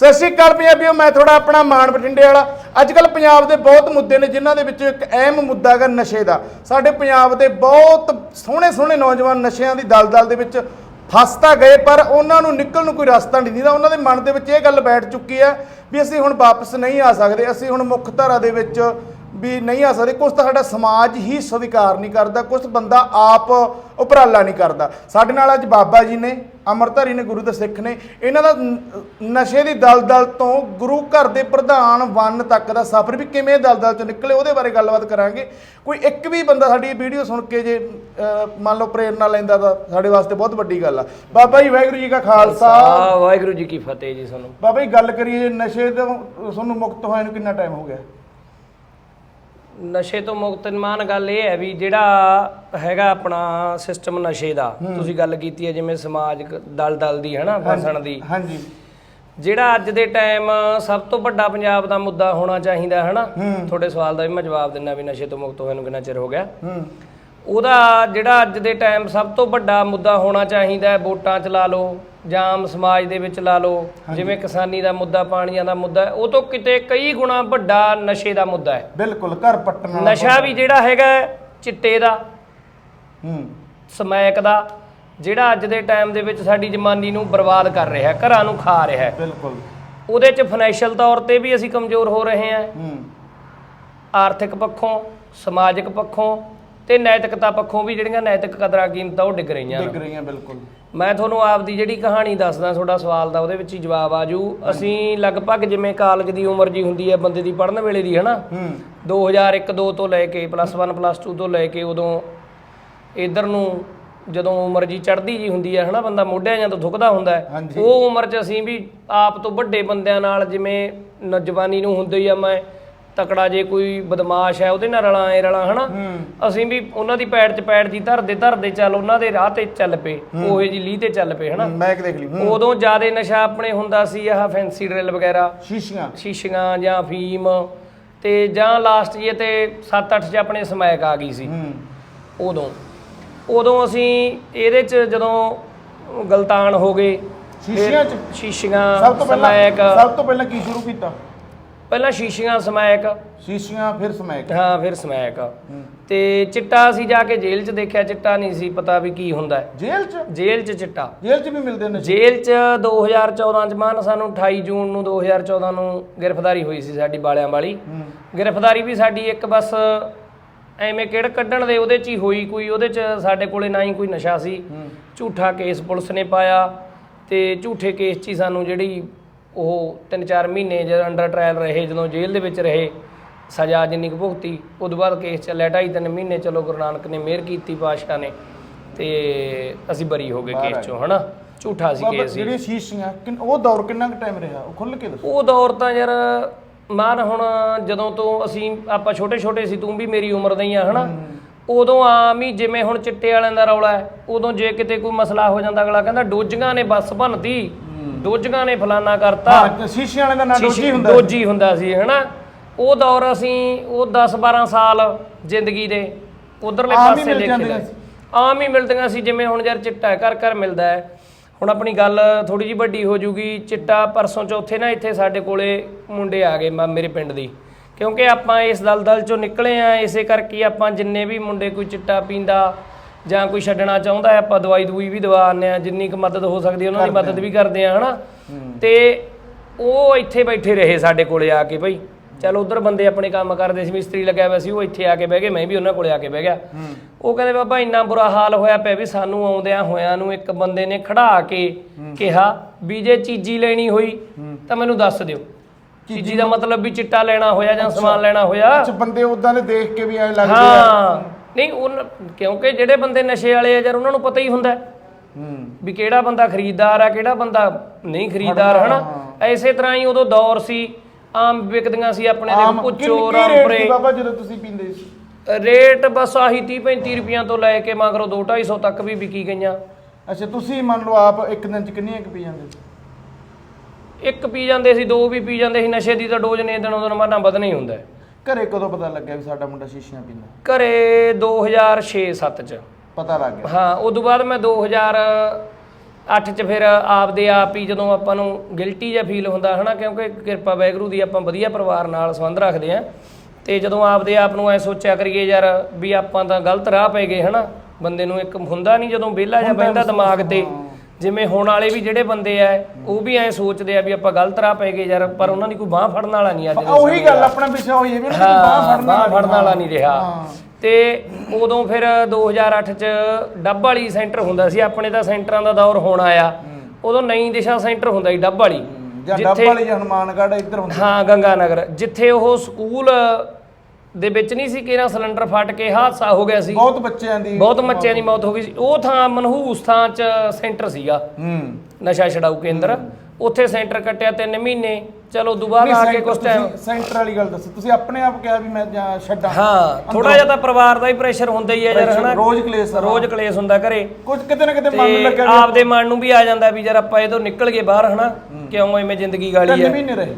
ਸਤਿ ਸ਼੍ਰੀ ਅਕਾਲ ਪੰਜਾਬੀਓ, ਮੈਂ ਥੋੜਾ ਆਪਣਾ ਮਾਨ ਬਠਿੰਡੇ ਵਾਲਾ। ਅੱਜ ਕੱਲ ਪੰਜਾਬ ਦੇ ਬਹੁਤ ਮੁੱਦੇ ਨੇ ਜਿਨ੍ਹਾਂ ਦੇ ਵਿੱਚੋਂ ਇੱਕ ਅਹਿਮ ਮੁੱਦਾ ਹੈਗਾ ਨਸ਼ੇ ਦਾ। ਸਾਡੇ ਪੰਜਾਬ ਦੇ ਬਹੁਤ ਸੋਹਣੇ ਸੋਹਣੇ ਨੌਜਵਾਨ ਨਸ਼ਿਆਂ ਦੀ ਦਲਦਲ ਦੇ ਵਿੱਚ ਫਸ ਤਾਂ ਗਏ, ਪਰ ਉਹਨਾਂ ਨੂੰ ਨਿਕਲਣ ਨੂੰ ਕੋਈ ਰਸਤਾ ਨਹੀਂ ਦਿੰਦਾ। ਉਹਨਾਂ ਦੇ ਮਨ ਦੇ ਵਿੱਚ ਇਹ ਗੱਲ ਬੈਠ ਚੁੱਕੀ ਹੈ ਵੀ ਅਸੀਂ ਹੁਣ ਵਾਪਸ ਨਹੀਂ ਆ ਸਕਦੇ। ਅਸੀਂ ਹੁਣ ਮੁੱਖ ਧਾਰਾ ਦੇ ਵਿੱਚ ਵੀ ਨਹੀਂ ਆ ਸਕਦੇ। ਕੁਝ ਤਾਂ ਸਾਡਾ ਸਮਾਜ ਹੀ ਸਵੀਕਾਰ ਨਹੀਂ ਕਰਦਾ ਕੁਝ ਬੰਦਾ ਆਪ ਉਪਰਾਲਾ ਨਹੀਂ ਕਰਦਾ। ਸਾਡੇ ਨਾਲ ਅੱਜ ਬਾਬਾ ਜੀ ਨੇ ਅਮਰਧਾਰੀ ਨੇ ਗੁਰੂ ਦੇ ਸਿੱਖ ਨੇ ਇਹਨਾਂ ਦਾ ਨਸ਼ੇ ਦੀ ਦਲਦਲ ਤੋਂ ਗੁਰੂ ਘਰ ਦੇ ਪ੍ਰਧਾਨ ਵਨ ਤੱਕ ਦਾ ਸਫ਼ਰ ਵੀ ਕਿਵੇਂ ਦਲਦਲ ਚੋਂ ਨਿਕਲੇ ਉਹਦੇ ਬਾਰੇ ਗੱਲਬਾਤ ਕਰਾਂਗੇ। ਕੋਈ ਇੱਕ ਵੀ ਬੰਦਾ ਸਾਡੀ ਵੀਡੀਓ ਸੁਣ ਕੇ ਜੇ ਮੰਨ ਲਓ ਪ੍ਰੇਰਨਾ ਲੈਂਦਾ ਤਾਂ ਸਾਡੇ ਵਾਸਤੇ ਬਹੁਤ ਵੱਡੀ ਗੱਲ ਆ। ਬਾਬਾ ਜੀ ਵਾਹਿਗੁਰੂ ਜੀ ਕਾ ਖਾਲਸਾ। ਵਾਹਿਗੁਰੂ ਜੀ ਕੀ ਫਤਿਹ ਜੀ ਤੁਹਾਨੂੰ। ਬਾਬਾ ਜੀ ਗੱਲ ਕਰੀਏ ਨਸ਼ੇ ਤੋਂ ਤੁਹਾਨੂੰ ਮੁਕਤ ਹੋਏ ਨੂੰ ਕਿੰਨਾ ਟਾਈਮ ਹੋ ਗਿਆ? ਨਸ਼ੇ ਤੋਂ ਮੁਕਤ ਨਿਮਾਨ ਗੱਲ ਇਹ ਹੈ ਵੀ ਜਿਹੜਾ ਹੈਗਾ ਆਪਣਾ ਸਿਸਟਮ ਨਸ਼ੇ ਦਾ ਤੁਸੀਂ ਗੱਲ ਕੀਤੀ ਹੈ ਜਿਵੇਂ ਸਮਾਜਿਕ ਦਲ ਦਲ ਦੀ ਹੈਨਾ ਫਸਣ ਦੀ। ਹਾਂਜੀ। ਜਿਹੜਾ ਅੱਜ ਦੇ ਟਾਈਮ ਸਭ ਤੋਂ ਵੱਡਾ ਪੰਜਾਬ ਦਾ ਮੁੱਦਾ ਹੋਣਾ ਚਾਹੀਦਾ ਹੈਨਾ ਤੁਹਾਡੇ ਸਵਾਲ ਦਾ ਵੀ ਮੈਂ ਜਵਾਬ ਦਿੰਦਾ ਵੀ ਨਸ਼ੇ ਤੋਂ ਮੁਕਤ ਹੋਏ ਨੂੰ ਕਿੰਨਾ ਚਿਰ ਹੋ ਗਿਆ। ਹੂੰ। ਉਹਦਾ ਜਿਹੜਾ ਅੱਜ ਦੇ ਟਾਈਮ ਸਭ ਤੋਂ ਵੱਡਾ ਮੁੱਦਾ ਹੋਣਾ ਚਾਹੀਦਾ ਹੈ ਵੋਟਾਂ ਚ ਲਾ ਲਓ ਜਾਂ ਆਮ ਸਮਾਜ ਦੇ ਵਿੱਚ ਲਾ ਲਓ ਜਿਵੇਂ ਕਿਸਾਨੀ ਦਾ ਮੁੱਦਾ ਪਾਣੀਆਂ ਦਾ ਮੁੱਦਾ ਉਹ ਤੋਂ ਕਿਤੇ ਕਈ ਗੁਣਾ ਵੱਡਾ ਨਸ਼ੇ ਦਾ ਮੁੱਦਾ ਹੈ। ਬਿਲਕੁਲ ਘਰ ਪੱਟਣ ਵਾਲਾ ਨਸ਼ਾ ਵੀ ਜਿਹੜਾ ਹੈਗਾ ਚਿੱਟੇ ਦਾ ਹੂੰ। ਸਮੈਕ ਦਾ ਜਿਹੜਾ ਅੱਜ ਦੇ ਟਾਈਮ ਦੇ ਵਿੱਚ ਸਾਡੀ ਜਮਾਨੀ ਨੂੰ ਬਰਬਾਦ ਕਰ ਰਿਹਾ ਹੈ ਘਰਾਂ ਨੂੰ ਖਾ ਰਿਹਾ ਹੈ। ਬਿਲਕੁਲ। ਉਹਦੇ 'ਚ ਫਾਈਨੈਂਸ਼ੀਅਲ ਤੌਰ ਤੇ ਵੀ ਅਸੀਂ ਕਮਜ਼ੋਰ ਹੋ ਰਹੇ ਹਾਂ। ਹੂੰ। ਆਰਥਿਕ ਪੱਖੋਂ ਸਮਾਜਿਕ ਪੱਖੋਂ ਤੇ ਨੈਤਿਕਤਾ ਪੱਖੋਂ ਵੀ ਜਿਹੜੀਆਂ ਨੈਤਿਕ ਕਦਰਾਂ ਕੀਮਤਾਂ ਉਹ ਡਿੱਗ ਰਹੀਆਂ ਡਿੱਗ ਰਹੀਆਂ ਬਿਲਕੁਲ। ਮੈਂ ਤੁਹਾਨੂੰ ਆਪਦੀ ਜਿਹੜੀ ਕਹਾਣੀ ਦੱਸਦਾ ਤੁਹਾਡਾ ਸਵਾਲ ਦਾ ਉਹਦੇ ਵਿੱਚ ਹੀ ਜਵਾਬ ਆਜੂ ਅਸੀਂ ਲਗਭਗ ਜਿਵੇਂ ਕਾਲਜ ਦੀ ਉਮਰ ਜੀ ਹੁੰਦੀ ਹੈ ਬੰਦੇ ਦੀ ਪੜ੍ਹਨ ਵੇਲੇ ਦੀ ਹਨਾ? ਹੂੰ। 2001 2 ਤੋਂ ਲੈ ਕੇ ਪਲੱਸ 1 ਪਲੱਸ 2 ਤੋਂ ਲੈ ਕੇ ਉਦੋਂ ਇਧਰ ਨੂੰ ਜਦੋਂ ਉਮਰ ਜੀ ਚੜ੍ਹਦੀ ਜੀ ਹੁੰਦੀ ਹੈ ਹਨਾ? ਬੰਦਾ ਮੋਢਿਆਂ ਜਾਂ ਤੋਂ ਥੁੱਕਦਾ ਹੁੰਦਾ ਹੈ। ਉਹ ਉਮਰ 'ਚ ਅਸੀਂ ਵੀ ਆਪ ਤੋਂ ਵੱਡੇ ਬੰਦਿਆਂ ਨਾਲ ਜਿਵੇਂ ਨੌਜਵਾਨੀ ਨੂੰ ਹੁੰਦੀ ਆ ਮੈਂ ਤਕੜਾ ਜੇ ਕੋਈ ਬਦਮਾਸ਼ ਹੈ ਉਹਦੇ ਨਾਲ ਰਲਾਂ ਐ ਰਲਾਂ ਹਨਾ? ਅਸੀਂ ਵੀ ਉਹਨਾਂ ਦੀ ਪੈੜ 'ਚ ਪੈੜ ਜੀ ਧਰਦੇ ਧਰਦੇ ਚੱਲ ਉਹਨਾਂ ਦੇ ਰਾਹ ਤੇ ਚੱਲ ਪਏ ਉਹੇ ਜੀ ਲੀਹ ਤੇ ਚੱਲ ਪਏ ਹਨਾ? ਮੈਂ ਦੇਖ ਲਈ ਉਦੋਂ ਜਿਆਦੇ ਨਸ਼ਾ ਆਪਣੇ ਹੁੰਦਾ ਸੀ ਆਹ ਫੈਂਸੀ ਡਰਿਲ ਵਗੈਰਾ। ਸ਼ੀਸ਼ੀਆਂ। ਸ਼ੀਸ਼ੀਆਂ ਜਾਂ ਫੀਮ ਤੇ ਜਾਂ ਲਾਸਟ ਜੇ ਤੇ 7-8 ਚ ਆਪਣੇ ਸਮੈਕ ਆ ਗਈ ਸੀ। ਉਦੋਂ। ਉਦੋਂ ਅਸੀਂ ਇਹਦੇ ਚ ਜਦੋਂ ਗਲਤਾਨ ਹੋ ਗਏ ਸ਼ੀਸ਼ੀਆਂ ਚ ਸ਼ੀਸ਼ੀਆਂ ਸਭ ਤੋਂ ਪਹਿਲਾਂ ਸਭ ਤੋਂ ਪਹਿਲਾਂ ਕੀ ਸ਼ੁਰੂ ਕੀਤਾ? ਪਹਿਲਾਂ ਸ਼ੀਸ਼ੀਆਂ ਸਮੈਕ। ਸ਼ੀਸ਼ੀਆਂ ਫਿਰ ਸਮੈਕ। ਹਾਂ ਫਿਰ ਸਮੈਕ। ਤੇ ਚਿੱਟਾ ਅਸੀਂ ਜਾ ਕੇ ਜੇਲ੍ਹ ਚ ਦੇਖਿਆ ਚਿੱਟਾ ਨਹੀਂ ਸੀ ਪਤਾ ਵੀ ਕੀ ਹੁੰਦਾ। ਹੈ। ਜੇਲ੍ਹ ਚ? ਜੇਲ੍ਹ ਚ ਚਿੱਟਾ। ਜੇਲ੍ਹ ਚ ਵੀ ਮਿਲਦੇ ਨੇ ਜੇਲ੍ਹ ਚ 2014 ਚ ਮਾਨ ਸਾਨੂੰ 28 ਜੂਨ ਨੂੰ 2014 ਨੂੰ ਗ੍ਰਿਫਤਾਰੀ ਹੋਈ ਸੀ ਸਾਡੀ ਬਾਲਿਆਂ ਵਾਲੀ। ਗ੍ਰਿਫਤਾਰੀ ਵੀ ਸਾਡੀ ਇੱਕ ਬਸ ਐਵੇਂ ਕਿਹੜ ਕੱਢਣ ਦੇ ਉਹਦੇ ਚ ਹੀ ਹੋਈ ਕੋਈ ਉਹਦੇ ਚ ਸਾਡੇ ਕੋਲੇ ਨਾ ਹੀ ਕੋਈ ਨਸ਼ਾ ਸੀ। ਝੂਠਾ ਕੇਸ ਪੁਲਿਸ ਨੇ ਪਾਇਆ ਤੇ ਝੂਠੇ ਕੇਸ 'ਚ ਹੀ ਸਾਨੂੰ ਜਿਹੜੀ ਉਹ 3-4 ਮਹੀਨੇ ਜਦ ਅੰਡਰ ਟ੍ਰਾਇਲ ਰਹੇ ਜਦੋਂ ਜੇਲ੍ਹ ਦੇ ਵਿੱਚ ਰਹੇ ਸਜ਼ਾ ਜਿੰਨੀ ਕੁ ਭੁਗਤੀ ਉਦੋਂ ਬਾਅਦ ਕੇਸ ਚੱਲਿਆ ਢਾਈ ਤਿੰਨ ਮਹੀਨੇ ਚਲੋ ਗੁਰੂ ਨਾਨਕ ਨੇ ਮਿਹਰ ਕੀਤੀ ਪਾਤਸ਼ਾਹ ਨੇ ਤੇ ਅਸੀਂ ਬਰੀ ਹੋ ਗਏ ਕੇਸ ਚੋਂ ਹਨਾ? ਝੂਠਾ ਸੀ ਕੇਸ ਸੀ। ਜਿਹੜੀ ਸ਼ੀਸ਼ੀਆਂ ਉਹ ਦੌਰ ਕਿੰਨਾ ਕੁ ਟਾਈਮ ਰਿਹਾ? ਉਹ ਖੁੱਲ ਕੇ ਦੱਸੋ। ਉਹ ਦੌਰ ਤਾਂ ਯਾਰ ਮਾਨ ਹੁਣ ਜਦੋਂ ਤੋਂ ਅਸੀਂ ਆਪਾਂ ਛੋਟੇ ਛੋਟੇ ਸੀ ਤੂੰ ਵੀ ਮੇਰੀ ਉਮਰ ਦਾ ਹੀ ਆ ਹਨਾ? ਉਦੋਂ ਆਮ ਹੀ ਜਿਵੇਂ ਹੁਣ ਚਿੱਟੇ ਵਾਲਿਆਂ ਦਾ ਰੌਲਾ ਹੈ ਉਦੋਂ ਜੇ ਕਿਤੇ ਕੋਈ ਮਸਲਾ ਹੋ ਜਾਂਦਾ ਅਗਲਾ ਕਹਿੰਦਾ ਡੋਜੀਆਂ ਨੇ ਬੱਸ ਭੰਨਤੀ। ਡੋਜੀਆਂ ਨੇ ਫਲਾਨਾ ਕਰਤਾ। ਹਾਂ ਸ਼ੀਸ਼ੀਆਂ ਵਾਲੇ ਦਾ ਨਾਂ ਡੋਜੀ ਹੁੰਦਾ ਡੋਜੀ ਹੁੰਦਾ ਸੀ ਹਨਾ? ਉਹ ਦੌਰ ਅਸੀਂ ਉਹ 10 12 ਸਾਲ ਜ਼ਿੰਦਗੀ ਦੇ ਉਧਰਲੇ ਆਮ ਹੀ ਪਾਸੇ ਮਿਲ ਦੇਖੇ ਜਾਂਦੀਆਂ ਦਾ ਆਮ ਹੀ ਮਿਲਦੀਆਂ ਸੀ ਜਿਵੇਂ ਹੁਣ ਯਾਰ ਚਿੱਟਾ ਘਰ ਘਰ ਮਿਲਦਾ ਹੈ। ਹੁਣ ਆਪਣੀ ਗੱਲ ਥੋੜੀ ਜਿਹੀ ਵੱਡੀ ਹੋ ਜੂਗੀ ਚਿੱਟਾ ਪਰਸੋਂ ਚੌਥੇ ਨਾ ਇੱਥੇ ਸਾਡੇ ਕੋਲੇ ਮੁੰਡੇ ਆ ਗਏ ਮ- ਮੇਰੇ ਪਿੰਡ ਦੀ। ਕਿਉਂਕਿ ਆਪਾਂ ਇਸ ਦਲਦਲ ਚੋਂ ਨਿਕਲੇ ਆ ਇਸੇ ਕਰਕੇ ਆਪਾਂ ਜਿੰਨੇ ਵੀ ਮੁੰਡੇ ਕੋਈ ਚਿੱਟਾ ਪੀਂਦਾ ਜਾਂ ਕੋਈ ਛੱਡਣਾ ਚਾਹੁੰਦਾ ਹੈ ਆਪਾਂ ਦਵਾਈ ਦੂਈ ਵੀ ਦਵਾ ਆਉਂਦੇ ਆ ਜਿੰਨੀ ਕੁ ਮਦਦ ਹੋ ਸਕਦੀ ਹੈ ਉਹਨਾਂ ਦੀ ਮਦਦ ਵੀ ਕਰਦੇ ਆ ਹਨਾ? ਤੇ ਉਹ ਇੱਥੇ ਬੈਠੇ ਰਹੇ ਸਾਡੇ ਕੋਲੇ ਆ ਕੇ ਭਾਈ ਚਲ ਉਧਰ ਬੰਦੇ ਆਪਣੇ ਕੰਮ ਕਰਦੇ ਸੀ ਮਿਸਤਰੀ ਲੱਗਿਆ ਹੋਇਆ ਸੀ ਉਹ ਇੱਥੇ ਆ ਕੇ ਬਹਿ ਗਏ ਮੈਂ ਵੀ ਉਹਨਾਂ ਕੋਲੇ ਆ ਕੇ ਬਹਿ ਗਿਆ। ਉਹ ਕਹਿੰਦੇ ਬਾਬਾ ਇੰਨਾ ਬੁਰਾ ਹਾਲ ਹੋਇਆ ਪਿਆ ਵੀ ਸਾਨੂੰ ਆਉਂਦਿਆਂ ਹੋਇਆਂ ਨੂੰ ਇੱਕ ਬੰਦੇ ਨੇ ਖੜਾ ਕੇ ਕਿਹਾ ਵੀ ਜੇ ਚੀਜ਼ੀ ਲੈਣੀ ਹੋਈ ਤਾਂ ਮੈਨੂੰ ਦੱਸ ਦਿਓ। ਚੀਜ਼ੀ ਦਾ ਮਤਲਬ ਵੀ ਚਿੱਟਾ ਲੈਣਾ ਹੋਇਆ ਜਾਂ ਸਮਾਨ ਲੈਣਾ ਹੋਇਆ। ਅੱਛਾ ਬੰਦੇ ਉਦਾਂ ਦੇ ਦੇਖ ਕੇ ਵੀ ਐ ਲੱਗਦੇ ਆ। ਹਾਂ। ਨਹੀਂ ਉਹ ਕਿਉਂਕਿ ਜਿਹੜੇ ਬੰਦੇ ਨਸ਼ੇ ਵਾਲੇ ਆ ਯਾਰ ਉਹਨਾਂ ਨੂੰ ਪਤਾ ਹੀ ਹੁੰਦਾ। ਹੈ। ਹੂੰ ਵੀ ਕਿਹੜਾ ਬੰਦਾ ਖਰੀਦਦਾਰ ਆ ਕਿਹੜਾ ਬੰਦਾ ਨਹੀਂ ਖਰੀਦਦਾਰ ਹਨਾ? ਐਸੇ ਤਰ੍ਹਾਂ ਹੀ ਉਦੋਂ ਦੌਰ ਸੀ ਆਮ ਵਿਕਦੀਆਂ ਸੀ ਆਪਣੇ ਦੇ ਰੇਟ ਰਾਮਪੁਰੇ ਬਾਬਾ ਜਦੋਂ ਤੁਸੀਂ ਪੀਂਦੇ ਸੀ? ਰੇਟ ਬਸ ਆਹੀ 30 35 ਰੁਪਈਆਂ ਤੋਂ ਲੈ ਕੇ ਮਗਰੋਂ 2 250 ਤੱਕ ਵੀ ਵਿਕੀ ਗਈਆਂ। ਅੱਛਾ ਤੁਸੀਂ ਮੰਨ ਲਓ ਆਪ ਇੱਕ ਦਿਨ ਚ ਕਿੰਨੀਆਂ ਕੁ ਪੀ ਜਾਂਦੇ ਸੀ? ਇੱਕ ਪੀ ਜਾਂਦੇ ਸੀ ਦੋ ਵੀ ਪੀ ਜਾਂਦੇ ਸੀ ਨਸ਼ੇ ਦੀ ਤਾਂ ਡੋਜ਼ ਨੇ ਦਿਨੋਂ ਦਿਨ ਮਾਨਾ ਵਧਣਾ ਹੀ ਹੁੰਦਾ। ਹੈ। ਘਰੇ ਕਦੋਂ ਪਤਾ ਲੱਗਿਆ ਵੀ ਸਾਡਾ ਮੁੰਡਾ ਸ਼ੀਸ਼ੀਆਂ ਪੀਂਦਾ? ਘਰੇ 2006 7 ਚ। ਪਤਾ ਲੱਗ ਗਿਆ। ਹਾਂ ਉਦੋਂ ਬਾਅਦ ਮੈਂ 2000 ਅੱਠ 'ਚ ਫਿਰ ਆਪਦੇ ਆਪ ਹੀ ਜਦੋਂ ਆਪਾਂ ਨੂੰ ਗਿਲਟੀ ਜਿਹਾ ਫੀਲ ਹੁੰਦਾ ਹਨਾ ਕਿਉਂਕਿ ਕਿਰਪਾ ਵੈਗਰੂ ਦੀ ਆਪਾਂ ਵਧੀਆ ਪਰਿਵਾਰ ਨਾਲ ਸੰਬੰਧ ਰੱਖਦੇ ਆ ਤੇ ਜਦੋਂ ਆਪਦੇ ਆਪ ਨੂੰ ਐ ਸੋਚਿਆ ਕਰੀਏ ਯਾਰ ਵੀ ਆਪਾਂ ਤਾਂ ਗਲਤ ਰਾਹ ਪੈ ਗਏ ਹਨਾ ਬੰਦੇ ਨੂੰ ਇੱਕ ਹੁੰਦਾ ਨਹੀਂ ਜਦੋਂ ਵਿਹਲਾ ਜਾਂ ਬਹਿੰਦਾ ਦਿਮਾਗ ਤੇ। ਜਿਵੇਂ ਹੁਣ ਵਾਲੇ ਵੀ ਜਿਹੜੇ ਬੰਦੇ ਆ ਉਹ ਵੀ ਐ ਸੋਚਦੇ ਆ ਵੀ ਆਪਾਂ ਗਲਤ ਰਾਹ ਪੈ ਗਏ ਯਾਰ ਪਰ ਉਹਨਾਂ ਦੀ ਕੋਈ ਬਾਹ ਫੜਨ ਵਾਲਾ ਨਹੀਂ ਅੱਜ ਦੇ ਉਹੀ ਗੱਲ ਆਪਣਾ ਵਿਸ਼ਾ ਹੋਈ ਹੈ ਵੀ ਉਹਨਾਂ ਦੀ ਬਾਹ ਫੜਨ ਬਾਹ ਫੜਨ ਵਾਲਾ ਨਹੀਂ ਰਿਹਾ। ਤੇ ਉਦੋਂ ਫਿਰ 2008 ਚ ਡੱਬ ਵਾਲੀ ਸੈਂਟਰ ਹੁੰਦਾ ਸੀ ਆਪਣੇ ਤਾਂ ਸੈਂਟਰਾਂ ਦਾ ਦੌਰ ਹੁਣ ਆਇਆ। ਉਦੋਂ ਨਈ ਦਿਸ਼ਾ ਸੈਂਟਰ ਹੁੰਦਾ ਸੀ ਡੱਬ ਵਾਲੀ। ਜਾਂ ਡੱਬ ਵਾਲੀ ਜਾਂ ਹਨੂਮਾਨਗੜ੍ਹ ਇੱਧਰ ਹੁੰਦੀ। ਹਾਂ ਗੰਗਾ ਨਗਰ ਜਿੱਥੇ ਉਹ ਸਕੂਲ ਦੇ ਵਿੱਚ ਨਹੀਂ ਸੀ ਕਿਹੜਾ ਸਿਲੰਡਰ ਫਟ ਕੇ ਹਾਦਸਾ ਹੋ ਗਿਆ ਸੀ। ਬਹੁਤ ਬੱਚਿਆਂ ਦੀ ਬਹੁਤ ਬੱਚਿਆਂ ਦੀ ਮੌਤ ਹੋ ਗਈ ਸੀ। ਉਹ ਥਾਂ ਮਨਹੂਸ ਥਾਂ ਚ ਸੈਂਟਰ ਸੀਗਾ। ਹੂੰ। ਨਸ਼ਾ ਛਡਾਊ ਕੇਂਦਰ। ਉੱਥੇ ਸੈਂਟਰ ਕੱਟਿਆ 3 ਮਹੀਨੇ। ਚਲੋ ਦੁਬਾਰਾ ਆ ਕੇ ਕੁਝ ਟਾਈਮ ਸੈਂਟਰ ਵਾਲੀ ਗੱਲ ਦੱਸੋ। ਤੁਸੀਂ ਆਪਣੇ ਆਪ ਕਿਹਾ ਵੀ ਮੈਂ ਛੱਡਾਂ। ਹਾਂ ਥੋੜਾ ਜਿਹਾ ਤਾਂ ਪਰਿਵਾਰ ਦਾ ਹੀ ਪ੍ਰੈਸ਼ਰ ਹੁੰਦਾ ਹੀ ਹੈ ਯਾਰ ਹਨਾ? ਰੋਜ਼ ਕਲੇਸ਼ ਰੋਜ਼ ਕਲੇਸ਼ ਹੁੰਦਾ ਘਰੇ। ਕੁਝ ਕਿਤੇ ਨਾ ਕਿਤੇ ਮਨ ਨੂੰ ਲੱਗਿਆ ਆਪਦੇ ਮਨ ਨੂੰ ਵੀ ਆ ਜਾਂਦਾ ਵੀ ਯਾਰ ਆਪਾਂ ਇਹ ਤੋਂ ਨਿਕਲ ਗਏ ਬਾਹਰ ਹਨਾ? ਕਿਉਂ ਐਵੇਂ ਜ਼ਿੰਦਗੀ ਗਾਲੀ ਹੈ? ਮਹੀਨੇ ਰਹੇ।